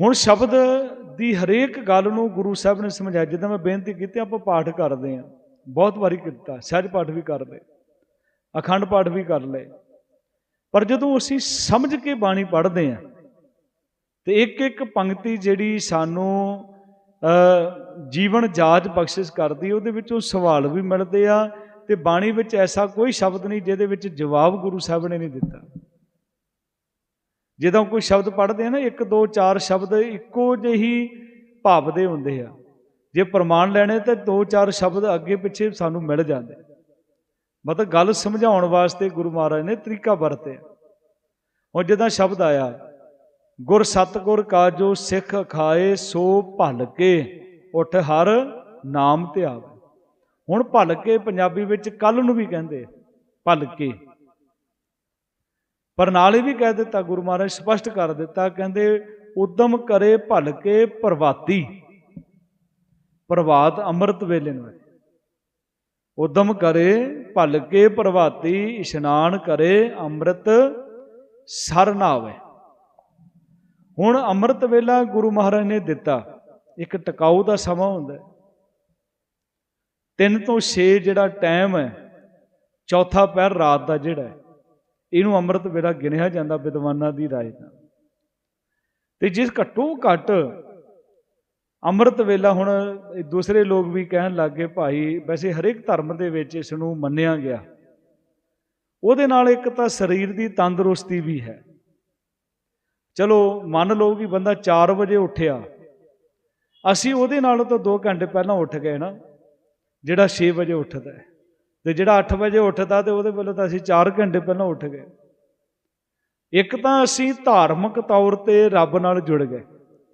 S1: ਹੁਣ ਸ਼ਬਦ ਦੀ ਹਰੇਕ ਗੱਲ ਨੂੰ ਗੁਰੂ ਸਾਹਿਬ ਨੇ ਸਮਝਾਇਆ। ਜਿੱਦਾਂ ਮੈਂ ਬੇਨਤੀ ਕੀਤੀ, ਆਪਾਂ ਪਾਠ ਕਰਦੇ ਆਂ ਬਹੁਤ ਵਾਰੀ ਕੀਤਾ, ਸਹਿਜ ਪਾਠ ਵੀ ਕਰ ਲਏ ਅਖੰਡ ਪਾਠ ਵੀ ਕਰ ਲਏ। ਪਰ ਜਦੋਂ ਅਸੀਂ ਸਮਝ ਕੇ ਬਾਣੀ ਪੜ੍ਹਦੇ ਆਂ ਤੇ ਇੱਕ ਇੱਕ ਪੰਕਤੀ ਜਿਹੜੀ ਸਾਨੂੰ ਜੀਵਨ ਜਾਚ ਬਖਸ਼ਿਸ਼ ਕਰਦੀ, ਉਹਦੇ ਵਿੱਚੋਂ ਸਵਾਲ ਵੀ ਮਿਲਦੇ ਆ ਤੇ ਬਾਣੀ ਵਿੱਚ ਐਸਾ ਕੋਈ ਸ਼ਬਦ ਨਹੀਂ ਜਿਹਦੇ ਵਿੱਚ ਜਵਾਬ ਗੁਰੂ ਸਾਹਿਬ ਨੇ ਨਹੀਂ ਦਿੱਤਾ। ਜਦੋਂ ਕੋਈ ਸ਼ਬਦ ਪੜ੍ਹਦੇ ਆ ਨਾ, ਇੱਕ, ਦੋ, ਚਾਰ ਸ਼ਬਦ ਇੱਕੋ ਜਿਹੀ ਭਾਵ ਦੇ ਹੁੰਦੇ ਆ। ਜੇ ਪ੍ਰਮਾਣ ਲੈਣੇ ਤਾਂ ਦੋ, ਚਾਰ ਸ਼ਬਦ ਅੱਗੇ ਪਿੱਛੇ ਸਾਨੂੰ ਮਿਲ ਜਾਂਦੇ। ਮਤਲਬ ਗੱਲ ਸਮਝਾਉਣ ਵਾਸਤੇ ਗੁਰੂ ਮਹਾਰਾਜ ਨੇ ਤਰੀਕਾ ਵਰਤਿਆ। ਹੁਣ ਜਦੋਂ ਸ਼ਬਦ ਆਇਆ, ਗੁਰ ਸਤਗੁਰ ਕਾਜੋ ਸਿੱਖ ਖਾਏ ਸੋ ਭਲ ਕੇ, ਉਠ ਹਰ ਨਾਮ ਧਿਆਵੇ। ਹੁਣ ਭਲ ਕੇ ਪੰਜਾਬੀ ਵਿੱਚ ਕੱਲ ਨੂੰ ਵੀ ਕਹਿੰਦੇ, ਭਲ ਕੇ। ਪਰ ਨਾਲੇ ਵੀ ਕਹਿ ਦਿੱਤਾ, ਗੁਰੂ ਮਹਾਰਾਜ ਸਪਸ਼ਟ ਕਰ ਦਿੱਤਾ, ਕਹਿੰਦੇ, ਉਦਮ ਕਰੇ ਭਲ ਕੇ ਪ੍ਰਵਾਤੀ। ਪ੍ਰਵਾਤ ਅੰਮ੍ਰਿਤ ਵੇਲੇ ਨੂੰ ਉਦਮ ਕਰੇ ਭਲ ਕੇ ਪ੍ਰਭਾਤੀ ਇਸ਼ਨਾਨ ਕਰੇ, ਅੰਮ੍ਰਿਤ ਸਰ ਨਾਵੇ ਹੁਣ ਅੰਮ੍ਰਿਤ ਵੇਲਾ ਗੁਰੂ ਮਹਾਰਾਜ ਨੇ ਦਿੱਤਾ। ਇੱਕ ਟਿਕਾਊ ਦਾ ਸਮਾਂ ਹੁੰਦਾ ਹੈ। 3 ਤੋਂ 6 ਜਿਹੜਾ ਟਾਈਮ ਹੈ, ਚੌਥਾ ਪਹਿਰ ਰਾਤ ਦਾ ਜਿਹੜਾ ਹੈ, ਇਹਨੂੰ ਅੰਮ੍ਰਿਤ ਵੇਲਾ ਗਿਣਿਆ ਜਾਂਦਾ ਵਿਦਵਾਨਾਂ ਦੀ ਰਾਏ ਨਾਲ। ਤੇ ਜਿਸ ਘੱਟੋ ਘੱਟ ਅੰਮ੍ਰਿਤ ਵੇਲਾ ਹੁਣ ਦੂਸਰੇ ਲੋਕ ਵੀ ਕਹਿਣ ਲੱਗੇ ਭਾਈ, ਵੈਸੇ ਹਰੇਕ ਧਰਮ ਦੇ ਵਿੱਚ ਇਸ ਨੂੰ ਮੰਨਿਆ ਗਿਆ। ਉਹਦੇ ਨਾਲ ਇੱਕ ਤਾਂ ਸਰੀਰ ਦੀ ਤੰਦਰੁਸਤੀ ਵੀ ਹੈ। ਚਲੋ, ਮੰਨ ਲਓ ਕਿ ਬੰਦਾ 4 ਵਜੇ ਉੱਠਿਆ। ਅਸੀਂ ਉਹਦੇ ਨਾਲੋਂ ਤਾਂ 2 ਘੰਟੇ ਪਹਿਲਾਂ ਉੱਠ ਗਏ ਨਾ, ਜਿਹੜਾ 6 ਵਜੇ ਉੱਠਦਾ ਹੈ। ਤੇ ਜਿਹੜਾ 8 ਵਜੇ ਉੱਠਦਾ ਤੇ ਉਹਦੇ ਵੱਲੋਂ ਤਾਂ ਅਸੀਂ 4 ਘੰਟੇ ਪਹਿਲਾਂ ਉੱਠ ਗਏ। ਇੱਕ ਤਾਂ ਅਸੀਂ ਧਾਰਮਿਕ ਤੌਰ ਤੇ ਰੱਬ ਨਾਲ ਜੁੜ ਗਏ,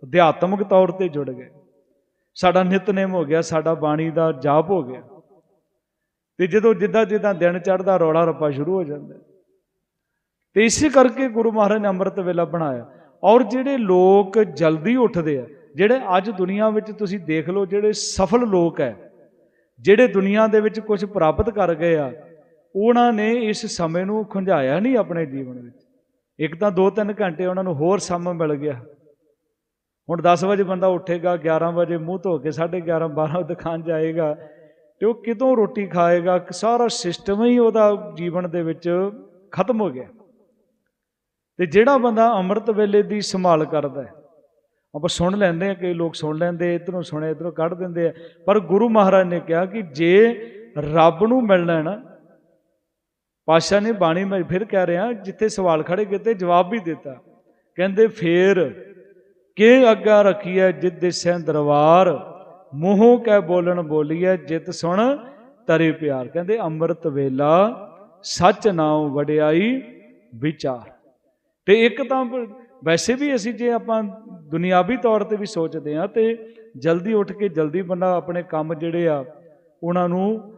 S1: ਅਧਿਆਤਮਿਕ ਤੌਰ ਤੇ ਜੁੜ ਗਏ। ਸਾਡਾ ਨਿਤਨੇਮ ਹੋ ਗਿਆ, ਸਾਡਾ ਬਾਣੀ ਦਾ ਜਾਪ ਹੋ ਗਿਆ। ਤੇ ਜਦੋਂ ਜਿੱਦਾਂ ਜਿੱਦਾਂ ਦਿਨ ਚੜ੍ਹਦਾ, ਰੌਲਾ ਰੱਪਾ ਸ਼ੁਰੂ ਹੋ ਜਾਂਦਾ। ਤੇ ਇਸੇ ਕਰਕੇ ਗੁਰੂ ਮਹਾਰਾਜ ਨੇ ਅੰਮ੍ਰਿਤ ਵੇਲਾ ਬਣਾਇਆ। ਔਰ ਜਿਹੜੇ ਲੋਕ ਜਲਦੀ ਉੱਠਦੇ ਆ, ਜਿਹੜੇ ਅੱਜ ਦੁਨੀਆ ਵਿੱਚ ਤੁਸੀਂ ਦੇਖ ਲਓ, ਜਿਹੜੇ ਸਫਲ ਲੋਕ ਹੈ ਜਿਹੜੇ ਦੁਨੀਆ ਦੇ ਵਿੱਚ ਕੁਝ ਪ੍ਰਾਪਤ ਕਰ ਗਏ ਆ, ਉਹਨਾਂ ਨੇ ਇਸ ਸਮੇਂ ਨੂੰ ਖੁੰਝਾਇਆ ਨਹੀਂ ਆਪਣੇ ਜੀਵਨ ਵਿੱਚ। ਇੱਕ ਤਾਂ 2-3 ਘੰਟੇ ਉਹਨਾਂ ਨੂੰ ਹੋਰ ਸਮਾਂ ਮਿਲ ਗਿਆ। ਹੁਣ 10 ਵਜੇ ਬੰਦਾ ਉੱਠੇਗਾ 11 ਵਜੇ ਮੂੰਹ ਧੋ ਕੇ 11:30 12 ਦੁਕਾਨ ਜਾਏਗਾ ਤੇ ਉਹ ਕਿਦੋਂ ਰੋਟੀ ਖਾਏਗਾ? ਸਾਰਾ ਸਿਸਟਮ ਹੀ ਉਹਦਾ ਜੀਵਨ ਦੇ ਵਿੱਚ ਖਤਮ ਹੋ ਗਿਆ। ਤੇ ਜਿਹੜਾ ਬੰਦਾ ਅੰਮ੍ਰਿਤ ਵੇਲੇ ਦੀ ਸੰਭਾਲ ਕਰਦਾ ਹੈ, ਆਪਾਂ ਸੁਣ ਲੈਂਦੇ ਆ ਕਈ ਲੋਕ ਸੁਣ ਲੈਂਦੇ ਇਧਰੋਂ ਸੁਣੇ ਇਧਰੋਂ ਕੱਢ ਦਿੰਦੇ ਆ, ਪਰ ਗੁਰੂ ਮਹਾਰਾਜ ਨੇ ਕਿਹਾ ਕਿ ਜੇ ਰੱਬ ਨੂੰ ਮਿਲਣਾ ਹੈ ਨਾ ਪਾਸ਼ਾ ਨੇ ਬਾਣੀ ਮੈਂ ਫਿਰ ਕਹਿ ਰਿਹਾ, ਜਿੱਥੇ ਸਵਾਲ ਖੜੇ ਕੀਤੇ ਜਵਾਬ ਵੀ ਦਿੱਤਾ। ਕਹਿੰਦੇ ਫੇਰ ਕੇ ਅੱਗਾ ਰੱਖੀਐ ਜਿਤ ਦਿਸੈ ਦਰਬਾਰ, ਮੂੰਹੋਂ ਕਹਿ ਬੋਲਣ ਬੋਲੀਐ ਜਿਤ ਸੁਣ ਤਰੇ ਪਿਆਰ। ਕਹਿੰਦੇ ਅੰਮ੍ਰਿਤ ਵੇਲਾ, ਸੱਚ ਨਾਉ ਵਡਿਆਈ ਵਿਚਾਰ। ਤੇ ਇੱਕ ਤਾਂ ਵੈਸੇ ਵੀ ਅਸੀਂ ਜੇ ਆਪਾਂ ਦੁਨਿਆਵੀ ਤੌਰ ਤੇ ਵੀ ਸੋਚਦੇ ਹਾਂ ਤੇ ਜਲਦੀ ਉੱਠ ਕੇ ਜਲਦੀ ਬੰਦਾ ਆਪਣੇ ਕੰਮ ਜਿਹੜੇ ਆ, ਉਹਨਾਂ ਨੂੰ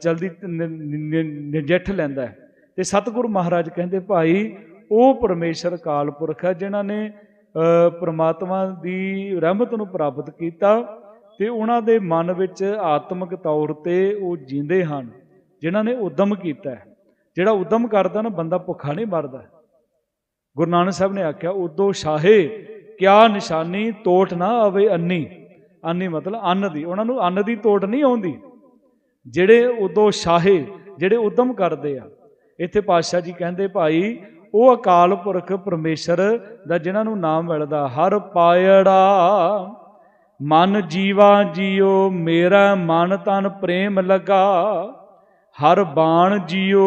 S1: ਜਲਦੀ ਨ- ਨਜਿੱਠ ਲੈਂਦਾ ਹੈ। ਤੇ ਸਤਿਗੁਰੂ ਮਹਾਰਾਜ ਕਹਿੰਦੇ, ਭਾਈ, ਉਹ ਪਰਮੇਸ਼ਰ ਕਾਲ ਪੁਰਖ ਹੈ ਜਿਨ੍ਹਾਂ ਨੇ ਪ੍ਰਮਾਤਮਾ ਦੀ ਰਹਿਮਤ ਨੂੰ ਪ੍ਰਾਪਤ ਕੀਤਾ ਤੇ ਉਹਨਾਂ ਦੇ ਮਨ ਵਿੱਚ ਆਤਮਿਕ ਤੌਰ ਤੇ ਉਹ ਜੀਂਦੇ ਹਨ, ਜਿਨ੍ਹਾਂ ਨੇ ਉਦਮ ਕੀਤਾ ਜਿਹੜਾ ਉਦਮ ਕਰਦਾ ਨਾ, ਬੰਦਾ ਭੁੱਖਾ ਨਹੀਂ ਮਰਦਾ। ਗੁਰੂ ਨਾਨਕ ਸਾਹਿਬ ਨੇ ਆਖਿਆ, ਉਦੋਂ ਸ਼ਾਹੇ, ਕਿਆ ਨਿਸ਼ਾਨੀ ਤੋਟ ਨਾ ਆਵੇ ਅੰਨੀ। ਅੰਨੀ ਮਤਲਬ ਅੰਨ ਦੀ, ਉਹਨਾਂ ਨੂੰ ਅੰਨ ਦੀ ਤੋਟ ਨਹੀਂ ਆਉਂਦੀ। ਜਿਹੜੇ ਉਦੋਂ ਸ਼ਾਹੇ, ਜਿਹੜੇ ਉਦਮ ਕਰਦੇ ਆ, ਇੱਥੇ ਪਾਤਸ਼ਾਹ ਜੀ ਕਹਿੰਦੇ, ਭਾਈ ਉਹ ਅਕਾਲ ਪੁਰਖ ਪਰਮੇਸ਼ਰ ਦਾ ਜਿਨ੍ਹਾਂ ਨੂੰ ਨਾਮ ਮਿਲਦਾ, ਹਰ ਪਾਇੜਾ ਮਨ ਜੀਵਾ ਜੀਓ, ਮੇਰਾ ਮਨ ਤਨ ਪ੍ਰੇਮ ਲਗਾ, ਹਰ ਬਾਣ ਜੀਓ,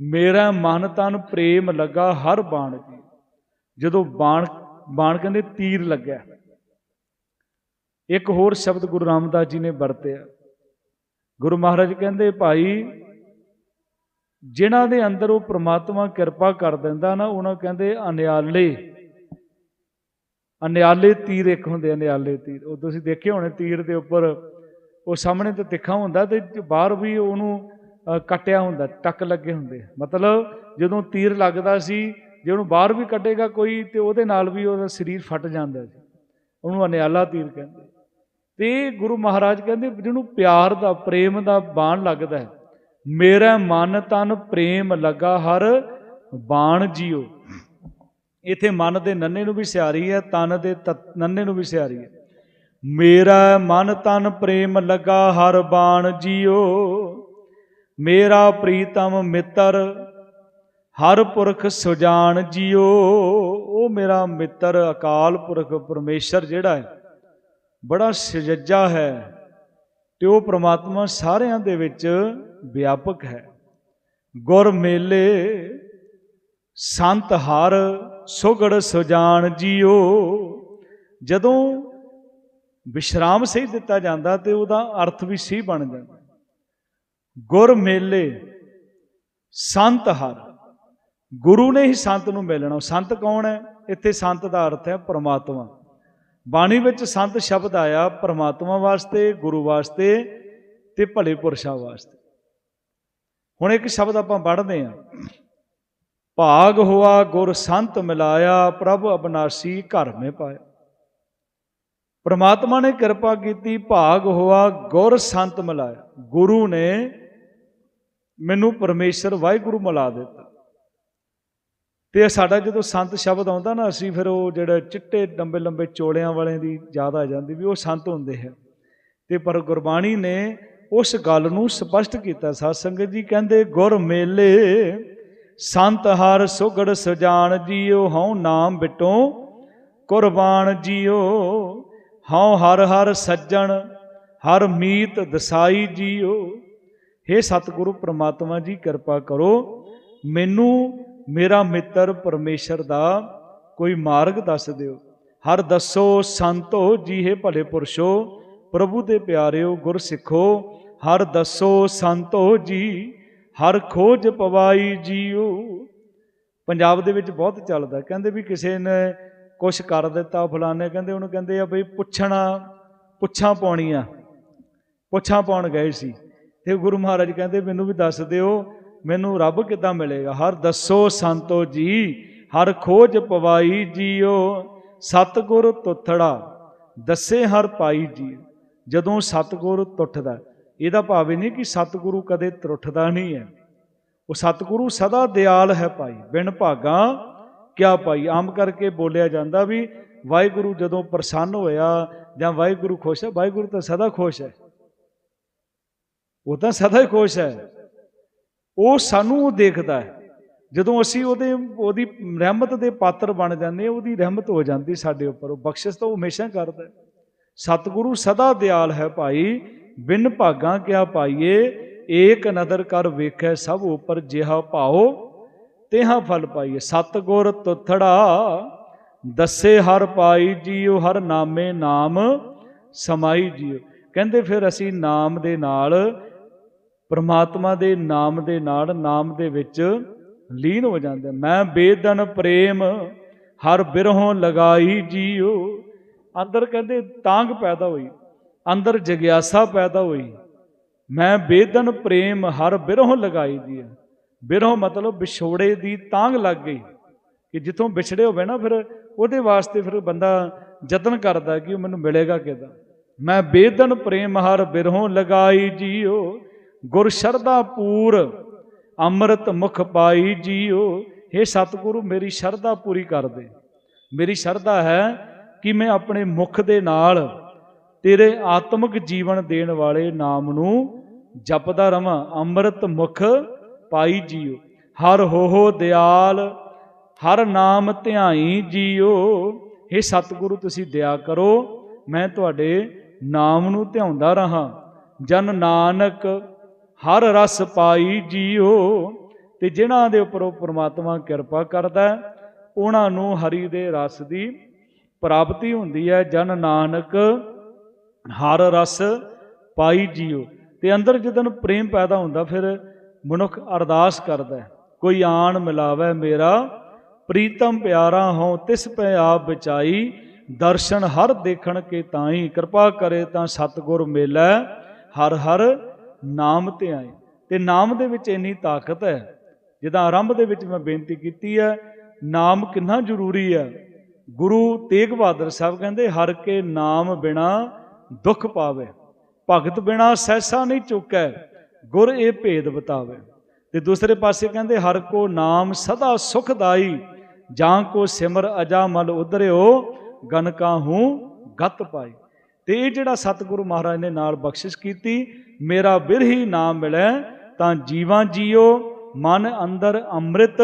S1: ਮੇਰਾ ਮਨ ਤਨ ਪ੍ਰੇਮ ਲੱਗਾ, ਹਰ ਬਾਣ ਜੀ ਜਦੋਂ ਬਾਣ ਬਾਣ ਕਹਿੰਦੇ ਤੀਰ ਲੱਗਿਆ। ਇੱਕ ਹੋਰ ਸ਼ਬਦ ਗੁਰੂ ਰਾਮਦਾਸ ਜੀ ਨੇ ਵਰਤਿਆ। ਗੁਰੂ ਮਹਾਰਾਜ ਕਹਿੰਦੇ, ਭਾਈ ਜਿਨ੍ਹਾਂ ਦੇ ਅੰਦਰ ਉਹ ਪ੍ਰਮਾਤਮਾ ਕਿਰਪਾ ਕਰ ਦਿੰਦਾ ਨਾ, ਉਹਨਾਂ ਕਹਿੰਦੇ ਅਨਿਆਲੇ। ਅਨਿਆਲੇ ਤੀਰ ਇੱਕ ਹੁੰਦੇ ਅਨਿਆਲੇ ਤੀਰ। ਉਹ ਤੁਸੀਂ ਦੇਖੇ ਹੋਣੇ ਤੀਰ ਦੇ ਉੱਪਰ, ਉਹ ਸਾਹਮਣੇ ਤੇ ਤਿੱਖਾ ਹੁੰਦਾ ਤੇ ਬਾਹਰ ਵੀ ਉਹਨੂੰ ਕੱਟਿਆ ਹੁੰਦਾ, ਟੱਕ ਲੱਗੇ ਹੁੰਦੇ ਮਤਲਬ ਜਦੋਂ ਤੀਰ ਲੱਗਦਾ ਸੀ, ਜੇ ਉਹਨੂੰ ਬਾਹਰ ਵੀ ਕੱਟੇਗਾ ਕੋਈ, ਤੇ ਉਹਦੇ ਨਾਲ ਵੀ ਉਹਦਾ ਸਰੀਰ ਫਟ ਜਾਂਦਾ ਸੀ। ਉਹਨੂੰ ਅਨਿਆਲਾ ਤੀਰ ਕਹਿੰਦੇ ਤੇ ਗੁਰੂ ਮਹਾਰਾਜ ਕਹਿੰਦੇ, ਜਿਹਨੂੰ ਪਿਆਰ ਦਾ, ਪ੍ਰੇਮ ਦਾ ਬਾਣ ਲੱਗਦਾ ਹੈ ਮੇਰਾ ਮਨ ਤਨ ਪ੍ਰੇਮ ਲੱਗਾ ਹਰ ਬਾਣ ਜੀਓ। ਇਥੇ ਮਨ ਦੇ ਨੰਨੇ ਨੂੰ ਵੀ ਸਿਆਰੀ ਹੈ, ਤਨ ਦੇ ਤਤ- ਨੰਨੇ ਨੂੰ ਵੀ ਸਿਆਰੀ ਹੈ। ਮੇਰਾ ਮਨ ਤਨ ਪ੍ਰੇਮ ਲੱਗਾ ਹਰ ਬਾਣ ਜੀਓ। ਮੇਰਾ ਪ੍ਰੀਤਮ ਮਿੱਤਰ, ਹਰ ਪੁਰਖ ਸੁਜਾਨ ਜੀਓ। ਉਹ ਮੇਰਾ ਮਿੱਤਰ, ਅਕਾਲ ਪੁਰਖ ਪਰਮੇਸ਼ਰ ਜਿਹੜਾ ਹੈ, ਬੜਾ ਸਜੱਜਾ ਹੈ। ਤੇ ਉਹ ਪ੍ਰਮਾਤਮਾ ਸਾਰਿਆਂ ਦੇ ਵਿੱਚ ਵਿਆਪਕ ਹੈ। ਗੁਰ ਮੇਲੇ, ਸੰਤ ਹਰ, ਸੁਗੜ ਸੁਜਾਨ ਜੀਓ। ਜਦੋਂ ਵਿਸ਼ਰਾਮ ਸਹੀ ਦਿੱਤਾ ਜਾਂਦਾ ਤੇ ਉਹਦਾ ਅਰਥ ਵੀ ਸਹੀ ਬਣ ਜਾਂਦਾ। ਗੁਰ ਮੇਲੇ, ਸੰਤ ਹਰ। ਗੁਰੂ ਨੇ ਹੀ ਸੰਤ ਨੂੰ ਮਿਲਣਾ। ਸੰਤ ਕੌਣ ਹੈ? ਇੱਥੇ ਸੰਤ ਦਾ ਅਰਥ ਹੈ ਪ੍ਰਮਾਤਮਾ। ਬਾਣੀ ਵਿੱਚ ਸੰਤ ਸ਼ਬਦ ਆਇਆ ਪਰਮਾਤਮਾ ਵਾਸਤੇ, ਗੁਰੂ ਵਾਸਤੇ ਤੇ ਭਲੇ ਪੁਰਸ਼ਾਂ ਵਾਸਤੇ। ਹੁਣ ਇੱਕ ਸ਼ਬਦ ਆਪਾਂ ਪੜ੍ਹਦੇ ਹਾਂ। ਭਾਗ ਹੋਆ ਗੁਰ ਸੰਤ ਮਿਲਾਇਆ, ਪ੍ਰਭ ਅਬਨਾਸੀ ਘਰ ਮੇ ਪਾਇਆ। ਪ੍ਰਮਾਤਮਾ ਨੇ ਕਿਰਪਾ ਕੀਤੀ, ਭਾਗ ਹੋਆ ਗੁਰ ਸੰਤ ਮਿਲਾਇਆ। ਗੁਰੂ ਨੇ ਮੈਨੂੰ ਪਰਮੇਸ਼ਰ ਵਾਹਿਗੁਰੂ ਮਿਲਾ ਦਿੱਤਾ। ਤੇ ਸਾਡਾ ਜਦੋਂ ਸੰਤ ਸ਼ਬਦ ਆਉਂਦਾ ਨਾ, ਅਸੀਂ ਫਿਰ ਉਹ ਜਿਹੜਾ ਚਿੱਟੇ ਲੰਬੇ ਲੰਬੇ ਚੋਲਿਆਂ ਵਾਲੇ ਦੀ ਯਾਦ ਆ ਜਾਂਦੀ ਵੀ ਉਹ ਸੰਤ ਹੁੰਦੇ ਹੈ। ਤੇ ਪਰ ਗੁਰਬਾਣੀ ਨੇ ਉਸ ਗੱਲ ਨੂੰ ਸਪਸ਼ਟ ਕੀਤਾ। ਸਾਧ ਸੰਗਤ ਜੀ ਕਹਿੰਦੇ, ਗੁਰ ਮੇਲੇ, ਸੰਤ ਹਰ ਸੁਗੜ ਸਜਾਨ ਜੀਓ, ਹਉ ਨਾਮ ਬਿਟੋ ਕੁਰਬਾਨ ਜੀਓ। ਹਉ ਹਰ ਹਰ ਸੱਜਣ, ਹਰ ਮੀਤ ਦਸਾਈ ਜੀਓ। हे ਸਤਿਗੁਰੂ ਪ੍ਰਮਾਤਮਾ ਜੀ, ਕਿਰਪਾ ਕਰੋ, ਮੈਨੂੰ ਮੇਰਾ ਮਿੱਤਰ ਪਰਮੇਸ਼ਰ ਦਾ ਕੋਈ ਮਾਰਗ ਦੱਸ ਦਿਓ। ਹਰ ਦੱਸੋ, ਸੰਤੋ, ਜੀਹੇ ਭਲੇ ਪੁਰਸ਼ੋ, ਪ੍ਰਭੂ ਦੇ ਪਿਆਰਿਓ ਗੁਰ ਸਿੱਖੋ ਹਰ ਦੱਸੋ, ਸੰਤੋ ਜੀ, ਹਰ ਖੋਜ ਪਵਾਈ ਜੀਓ। ਪੰਜਾਬ ਦੇ ਵਿੱਚ ਬਹੁਤ ਚੱਲਦਾ। ਕਹਿੰਦੇ ਵੀ ਕਿਸੇ ਨੇ ਕੁਛ ਕਰ ਦਿੱਤਾ, ਫਲਾਣੇ ਕਹਿੰਦੇ, ਉਹਨੂੰ ਕਹਿੰਦੇ ਆ ਬਈ ਪੁੱਛਣਾ, ਪੁੱਛਾਂ ਪਾਉਣੀਆਂ। ਪੁੱਛਾਂ ਪਾਉਣ ਗਏ ਸੀ। ਤੇ ਗੁਰੂ ਮਹਾਰਾਜ ਕਹਿੰਦੇ, ਮੈਨੂੰ ਵੀ ਦੱਸ ਦਿਓ ਮੈਨੂੰ ਰੱਬ ਕਿੱਦਾਂ ਮਿਲੇਗਾ? ਹਰ ਦੱਸੋ ਸੰਤੋ ਜੀ, ਹਰ ਖੋਜ ਪਵਾਈ ਜੀਓ, ਸਤਗੁਰ ਤੁੱਥੜਾ, ਦੱਸੇ ਹਰ ਪਾਈ ਜੀ ਜਦੋਂ ਸਤਗੁਰ ਤੁੱਠਦਾ ਇਹਦਾ ਭਾਵ ਇਹ ਨਹੀਂ ਕਿ ਸਤਗੁਰੂ ਕਦੇ ਤਰੁੱਠਦਾ ਨਹੀਂ ਹੈ। ਉਹ ਸਤਗੁਰੂ ਸਦਾ ਦਿਆਲ ਹੈ ਭਾਈ, ਬਿਨ ਭਾਗਾ ਕਿਆ ਭਾਈ? ਆਮ ਕਰਕੇ ਬੋਲਿਆ ਜਾਂਦਾ ਵੀ ਵਾਹਿਗੁਰੂ ਜਦੋਂ ਪ੍ਰਸੰਨ ਹੋਇਆ ਜਾਂ ਵਾਹਿਗੁਰੂ ਖੁਸ਼ ਹੈ, ਵਾਹਿਗੁਰੂ ਤਾਂ ਸਦਾ ਖੁਸ਼ ਹੈ। ਉਹ ਤਾਂ ਸਦਾ ਹੀ ਖੁਸ਼ ਹੈ। ਉਹ ਸਾਨੂੰ ਉਹ ਦੇਖਦਾ ਹੈ। ਜਦੋਂ ਅਸੀਂ ਉਹਦੇ, ਉਹਦੀ ਰਹਿਮਤ ਦੇ ਪਾਤਰ ਬਣ ਜਾਂਦੇ ਹਾਂ, ਉਹਦੀ ਰਹਿਮਤ ਹੋ ਜਾਂਦੀ ਸਾਡੇ ਉੱਪਰ। ਉਹ ਬਖਸ਼ਿਸ਼ ਤਾਂ ਉਹ ਹਮੇਸ਼ਾ ਕਰਦਾ ਹੈ। ਸਤਿਗੁਰੂ ਸਦਾ ਦਿਆਲ ਹੈ ਭਾਈ। ਬਿਨ ਭਾਗਾ ਕਿਆ ਪਾਈਏ? ਏਕ ਨਦਰ ਕਰ ਵੇਖੈ ਸਭ ਉਪਰ ਜਿਹਾ ਭਾਓ ਤੇਹਾ ਫਲ ਪਾਈਏ। ਸਤਗੁਰ ਤੁਥੜਾ, ਦੱਸੇ ਹਰ ਪਾਈ ਜੀਉ ਹਰ ਨਾਮੇ ਨਾਮ, ਸਮਾਈ ਜੀਉ। ਕਹਿੰਦੇ ਫਿਰ ਅਸੀਂ ਨਾਮ ਦੇ ਨਾਲ ਪਰਮਾਤਮਾ ਦੇ ਨਾਮ ਦੇ ਨਾਲ ਨਾਮ ਦੇ ਵਿੱਚ ਲੀਨ ਹੋ ਜਾਂਦੇ ਮੈਂ ਬੇਦਨ ਪ੍ਰੇਮ ਹਰ ਬਿਰਹੋਂ ਲਗਾਈ ਜੀਉ ਅੰਦਰ ਕਹਿੰਦੇ ਤਾਂਗ ਪੈਦਾ ਹੋਈ, ਅੰਦਰ ਜਗਿਆਸਾ ਪੈਦਾ ਹੋਈ। ਮੈਂ ਬੇਦਨ ਪ੍ਰੇਮ ਹਰ ਬਿਰਹੋਂ ਲਗਾਈ ਦੀ ਬਿਰਹੋਂ ਮਤਲਬ ਵਿਛੋੜੇ ਦੀ ਤਾਂਗ ਲੱਗ ਗਈ ਕਿ ਜਿੱਥੋਂ ਵਿਛੜੇ ਹੋਵੇ ਨਾ ਫਿਰ ਉਹਦੇ ਵਾਸਤੇ ਫਿਰ ਬੰਦਾ ਯਤਨ ਕਰਦਾ ਕਿ ਉਹ ਮੈਨੂੰ ਮਿਲੇਗਾ ਕਿਦਾਂ। ਮੈਂ ਬੇਦਨ ਪ੍ਰੇਮ ਹਰ ਬਿਰਹੋਂ ਲਗਾਈ ਜੀਓ। ਗੁਰ ਸ਼ਰਧਾ ਪੂਰ, ਅੰਮ੍ਰਿਤ ਮੁਖ ਪਾਈ ਜੀਓ। हे ਸਤਿਗੁਰੂ, ਮੇਰੀ ਸ਼ਰਧਾ ਪੂਰੀ ਕਰ ਦੇ। ਮੇਰੀ ਸ਼ਰਧਾ ਹੈ ਕਿ ਮੈਂ ਆਪਣੇ ਮੁਖ ਦੇ ਨਾਲ ਤੇਰੇ ਆਤਮਿਕ ਜੀਵਨ ਦੇਣ ਵਾਲੇ ਨਾਮ ਨੂੰ ਜਪਦਾ ਰਵਾਂ। ਅੰਮ੍ਰਿਤ ਮੁਖ ਪਾਈ ਜੀਓ। ਹਰ ਹੋ ਦਿਆਲ, ਹਰ ਨਾਮ ਧਿਆਈ ਜੀਓ। हे ਸਤਿਗੁਰੂ, ਤੁਸੀਂ ਦਇਆ ਕਰੋ। ਮੈਂ ਤੁਹਾਡੇ ਨਾਮ ਨੂੰ ਧਿਆਉਂਦਾ ਰਹਾ। ਜਨ ਨਾਨਕ ਹਰ ਰਸ ਪਾਈ ਜੀਓ, ਤੇ ਜਿਨ੍ਹਾਂ ਦੇ ਉੱਪਰ ਉਹ ਪ੍ਰਮਾਤਮਾ ਕਿਰਪਾ ਕਰਦਾ ਉਹਨਾਂ ਨੂੰ ਹਰੀ ਦੇ ਰਸ ਦੀ ਪ੍ਰਾਪਤੀ ਹੁੰਦੀ ਹੈ। ਜਨ ਨਾਨਕ ਹਰ ਰਸ ਪਾਈ ਜੀਓ। ਤੇ ਅੰਦਰ ਜਦੋਂ ਪ੍ਰੇਮ ਪੈਦਾ ਹੁੰਦਾ, ਫਿਰ ਮਨੁੱਖ ਅਰਦਾਸ ਕਰਦਾ ਕੋਈ ਆਣ ਮਿਲਾਵੇ ਮੇਰਾ, ਪ੍ਰੀਤਮ ਪਿਆਰਾ ਹੋ, ਤਿਸ ਪੈ ਆਪ ਬਚਾਈ, ਦਰਸ਼ਨ ਹਰ ਦੇਖਣ ਕੇ ਤਾਈ, ਕਿਰਪਾ ਕਰੇ ਤਾਂ ਸਤਗੁਰ ਮੇਲੈ, ਹਰ ਹਰ ਨਾਮ ਤੇ ਆਏ। ਤੇ ਨਾਮ ਦੇ ਵਿੱਚ ਇੰਨੀ ਤਾਕਤ ਹੈ, ਜਿੱਦਾਂ ਆਰੰਭ ਦੇ ਵਿੱਚ ਮੈਂ ਬੇਨਤੀ ਕੀਤੀ ਹੈ, ਨਾਮ ਕਿੰਨਾ ਜ਼ਰੂਰੀ ਹੈ। ਗੁਰੂ ਤੇਗ ਬਹਾਦਰ ਸਾਹਿਬ ਕਹਿੰਦੇ, ਹਰ ਕੇ ਨਾਮ ਬਿਨਾ ਦੁੱਖ ਪਾਵੇ, ਭਗਤ ਬਿਨਾ ਸਹਿਸਾ ਨਹੀਂ ਚੁੱਕੈ, ਗੁਰ ਇਹ ਭੇਦ ਬਤਾਵੇ। ਤੇ ਦੂਸਰੇ ਪਾਸੇ ਕਹਿੰਦੇ, ਹਰ ਕੋ ਨਾਮ ਸਦਾ ਸੁਖਦਾਈ, ਜਾਂ ਕੋ ਸਿਮਰ ਅਜਾ ਮਲ ਉਧਰਿਓ, ਗਨ ਹੂੰ ਗਤ ਪਾਈ। ਤੇ ਇਹ ਜਿਹੜਾ ਸਤਿਗੁਰੂ ਮਹਾਰਾਜ ਨੇ ਨਾਲ ਬਖਸ਼ਿਸ਼ ਕੀਤੀ, ਮੇਰਾ ਬਿਰਹੀ ਨਾਮ ਮਿਲੈ, ਤਾਂ ਜੀਵਾਂ ਜੀਓ, ਮਨ ਅੰਦਰ ਅੰਮ੍ਰਿਤ,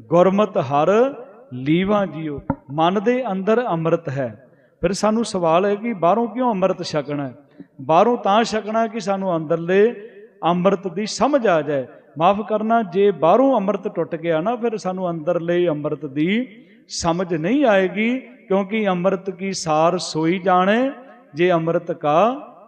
S1: ਗੁਰਮਤ ਹਰ, ਲੀਵਾਂ ਜੀਓ। ਮਨ ਦੇ ਅੰਦਰ ਅੰਮ੍ਰਿਤ ਹੈ। ਫਿਰ ਸਾਨੂੰ ਸਵਾਲ ਹੈ ਕਿ ਬਾਹਰੋਂ ਕਿਉਂ ਅੰਮ੍ਰਿਤ ਛਕਣਾ ਬਾਹਰੋਂ ਤਾਂ ਛਕਣਾ ਕਿ ਸਾਨੂੰ ਅੰਦਰਲੇ ਅੰਮ੍ਰਿਤ ਦੀ ਸਮਝ ਆ ਜਾਏ। ਮਾਫ ਕਰਨਾ, ਜੇ ਬਾਹਰੋਂ ਅੰਮ੍ਰਿਤ ਟੁੱਟ ਗਿਆ ਨਾ, ਫਿਰ ਸਾਨੂੰ ਅੰਦਰਲੇ ਅੰਮ੍ਰਿਤ ਦੀ ਸਮਝ ਨਹੀਂ ਆਏਗੀ, ਕਿਉਂਕਿ ਅੰਮ੍ਰਿਤ ਕੀ ਸਾਰ ਸੋਈ ਜਾਣੇ ਜੇ ਅੰਮ੍ਰਿਤ ਕਾ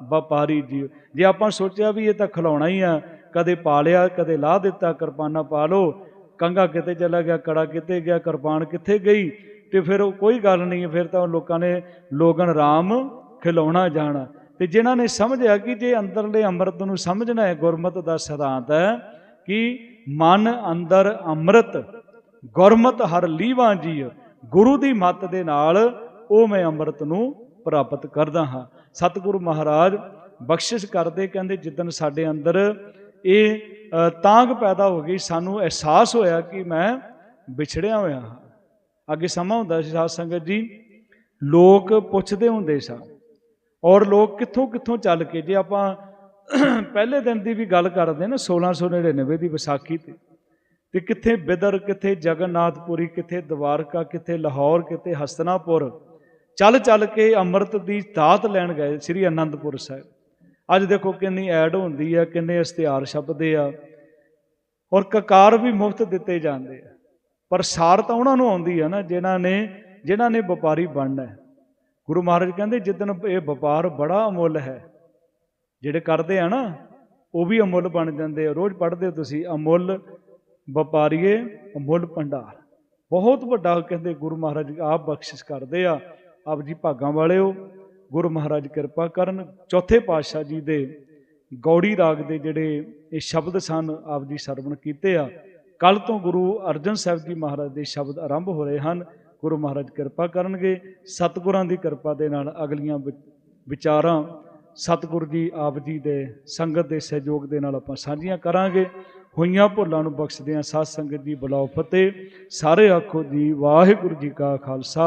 S1: ਵਪਾਰੀ ਜੀ ਜੇ ਆਪਾਂ ਸੋਚਿਆ ਵੀ ਇਹ ਤਾਂ ਖਿਲਾਉਣਾ ਹੀ ਆ, ਕਦੇ ਪਾ ਲਿਆ ਕਦੇ ਲਾਹ ਦਿੱਤਾ, ਕਿਰਪਾਨਾ ਪਾ ਲੋ ਕੰਗਾ ਕਿਤੇ ਚਲਾ ਗਿਆ, ਕੜਾ ਕਿਤੇ ਗਿਆ, ਕਿਰਪਾਨ ਕਿੱਥੇ ਗਈ, ਤੇ ਫਿਰ ਉਹ ਕੋਈ ਗੱਲ ਨਹੀਂ ਫਿਰ ਤਾਂ ਉਹ ਲੋਕਾਂ ਨੇ ਲੋਗਨ ਰਾਮ ਖਿਲਾਉਣਾ ਜਾਣਾ। ਤੇ ਜਿਨ੍ਹਾਂ ਨੇ ਸਮਝਿਆ ਕਿ ਜੇ ਅੰਦਰਲੇ ਅੰਮ੍ਰਿਤ ਨੂੰ ਸਮਝਣਾ ਹੈ, ਗੁਰਮਤ ਦਾ ਸਿਧਾਂਤ ਹੈ ਕਿ ਮਨ ਅੰਦਰ ਅੰਮ੍ਰਿਤ, ਗੁਰਮਤ ਹਰ ਲੀਵਾਂ ਜੀ ਗੁਰੂ ਦੀ ਮੱਤ ਦੇ ਨਾਲ ਉਹ ਮੈਂ ਅੰਮ੍ਰਿਤ ਨੂੰ ਪ੍ਰਾਪਤ ਕਰਦਾ ਹਾਂ। ਸਤਿਗੁਰੂ ਮਹਾਰਾਜ ਬਖਸ਼ਿਸ਼ ਕਰਦੇ, ਕਹਿੰਦੇ ਜਿੱਦਨ ਸਾਡੇ ਅੰਦਰ ਇਹ ਤਾਂਗ ਪੈਦਾ ਹੋ ਗਈ, ਸਾਨੂੰ ਅਹਿਸਾਸ ਹੋਇਆ ਕਿ ਮੈਂ ਵਿਛੜਿਆ ਹੋਇਆ ਹਾਂ। ਅੱਗੇ ਸਮਾਂ ਹੁੰਦਾ ਸੀ ਸਾਧ ਸੰਗਤ ਜੀ, ਲੋਕ ਪੁੱਛਦੇ ਹੁੰਦੇ ਸਨ ਔਰ ਲੋਕ ਕਿੱਥੋਂ ਕਿੱਥੋਂ ਚੱਲ ਕੇ, ਜੇ ਆਪਾਂ ਪਹਿਲੇ ਦਿਨ ਦੀ ਵੀ ਗੱਲ ਕਰਦੇ ਨਾ 1699 ਦੀ ਵਿਸਾਖੀ ਤੇ ਤੇ ਕਿੱਥੇ ਬਿਦਰ, ਕਿੱਥੇ ਜਗਨਨਾਥਪੁਰੀ, ਕਿੱਥੇ ਦਵਾਰਕਾ, ਕਿੱਥੇ ਲਾਹੌਰ, ਕਿੱਥੇ ਹਸਤਨਾਪੁਰ ਚੱਲ ਚੱਲ ਕੇ ਅੰਮ੍ਰਿਤ ਦੀ ਦਾਤ ਲੈਣ ਗਏ ਸ੍ਰੀ ਅਨੰਦਪੁਰ ਸਾਹਿਬ। ਅੱਜ ਦੇਖੋ ਕਿੰਨੀ ਐਡ ਹੁੰਦੀ ਆ, ਕਿੰਨੇ ਇਸ਼ਤਿਹਾਰ ਛਪਦੇ ਆ। ਔਰ ਕਕਾਰ ਵੀ ਮੁਫਤ ਦਿੱਤੇ ਜਾਂਦੇ ਆ। ਪਰ ਸਾਰ ਤਾਂ ਉਹਨਾਂ ਨੂੰ ਆਉਂਦੀ ਆ ਨਾ, ਜਿਨ੍ਹਾਂ ਨੇ ਜਿਨ੍ਹਾਂ ਨੇ ਵਪਾਰੀ ਬਣਨਾ ਗੁਰੂ ਮਹਾਰਾਜ ਕਹਿੰਦੇ ਜਿੱਦਨ ਇਹ ਵਪਾਰ ਬੜਾ ਅਮੁੱਲ ਹੈ, ਜਿਹੜੇ ਕਰਦੇ ਆ ਨਾ, ਉਹ ਵੀ ਅਮੁੱਲ ਬਣ ਜਾਂਦੇ ਆ। ਰੋਜ਼ ਪੜ੍ਹਦੇ ਹੋ ਤੁਸੀਂ, ਅਮੁੱਲ ਵਪਾਰੀਏ, ਅਮੁੱਲ ਭੰਡਾਰ। ਬਹੁਤ ਵੱਡਾ ਕਹਿੰਦੇ ਗੁਰੂ ਮਹਾਰਾਜ ਆਪ ਬਖਸ਼ਿਸ਼ ਕਰਦੇ ਆ। ਆਪ ਜੀ ਭਾਗਾਂ ਵਾਲਿਓ, ਗੁਰੂ ਮਹਾਰਾਜ ਕਿਰਪਾ ਕਰਨ, ਚੌਥੇ ਪਾਤਸ਼ਾਹ ਜੀ ਦੇ ਗੌੜੀ ਰਾਗ ਦੇ ਜਿਹੜੇ ਇਹ ਸ਼ਬਦ ਸਨ, ਆਪ ਜੀ ਸਰਵਣ ਕੀਤੇ ਆ। ਕੱਲ ਤੋਂ ਗੁਰੂ ਅਰਜਨ ਸਾਹਿਬ ਜੀ ਮਹਾਰਾਜ ਦੇ ਸ਼ਬਦ ਆਰੰਭ ਹੋ ਰਹੇ ਹਨ। ਗੁਰੂ ਮਹਾਰਾਜ ਕਿਰਪਾ ਕਰਨਗੇ। ਸਤਿਗੁਰਾਂ ਦੀ ਕਿਰਪਾ ਦੇ ਨਾਲ ਅਗਲੀਆਂ ਵਿਚਾਰਾਂ ਸਤਿਗੁਰੂ ਜੀ ਆਪ ਜੀ ਦੇ ਸੰਗਤ ਦੇ ਸਹਿਯੋਗ ਦੇ ਨਾਲ ਆਪਾਂ ਸਾਂਝੀਆਂ ਕਰਾਂਗੇ। ਹੋਈਆਂ ਭੁੱਲਾਂ ਨੂੰ ਬਖਸ਼ਦਿਆਂ ਸਾਧ ਸੰਗਤ ਦੀ ਬੁਲਾਓ ਫਤਿਹ। ਸਾਰੇ ਆਖੋ ਜੀ ਵਾਹਿਗੁਰੂ ਜੀ ਕਾ ਖਾਲਸਾ।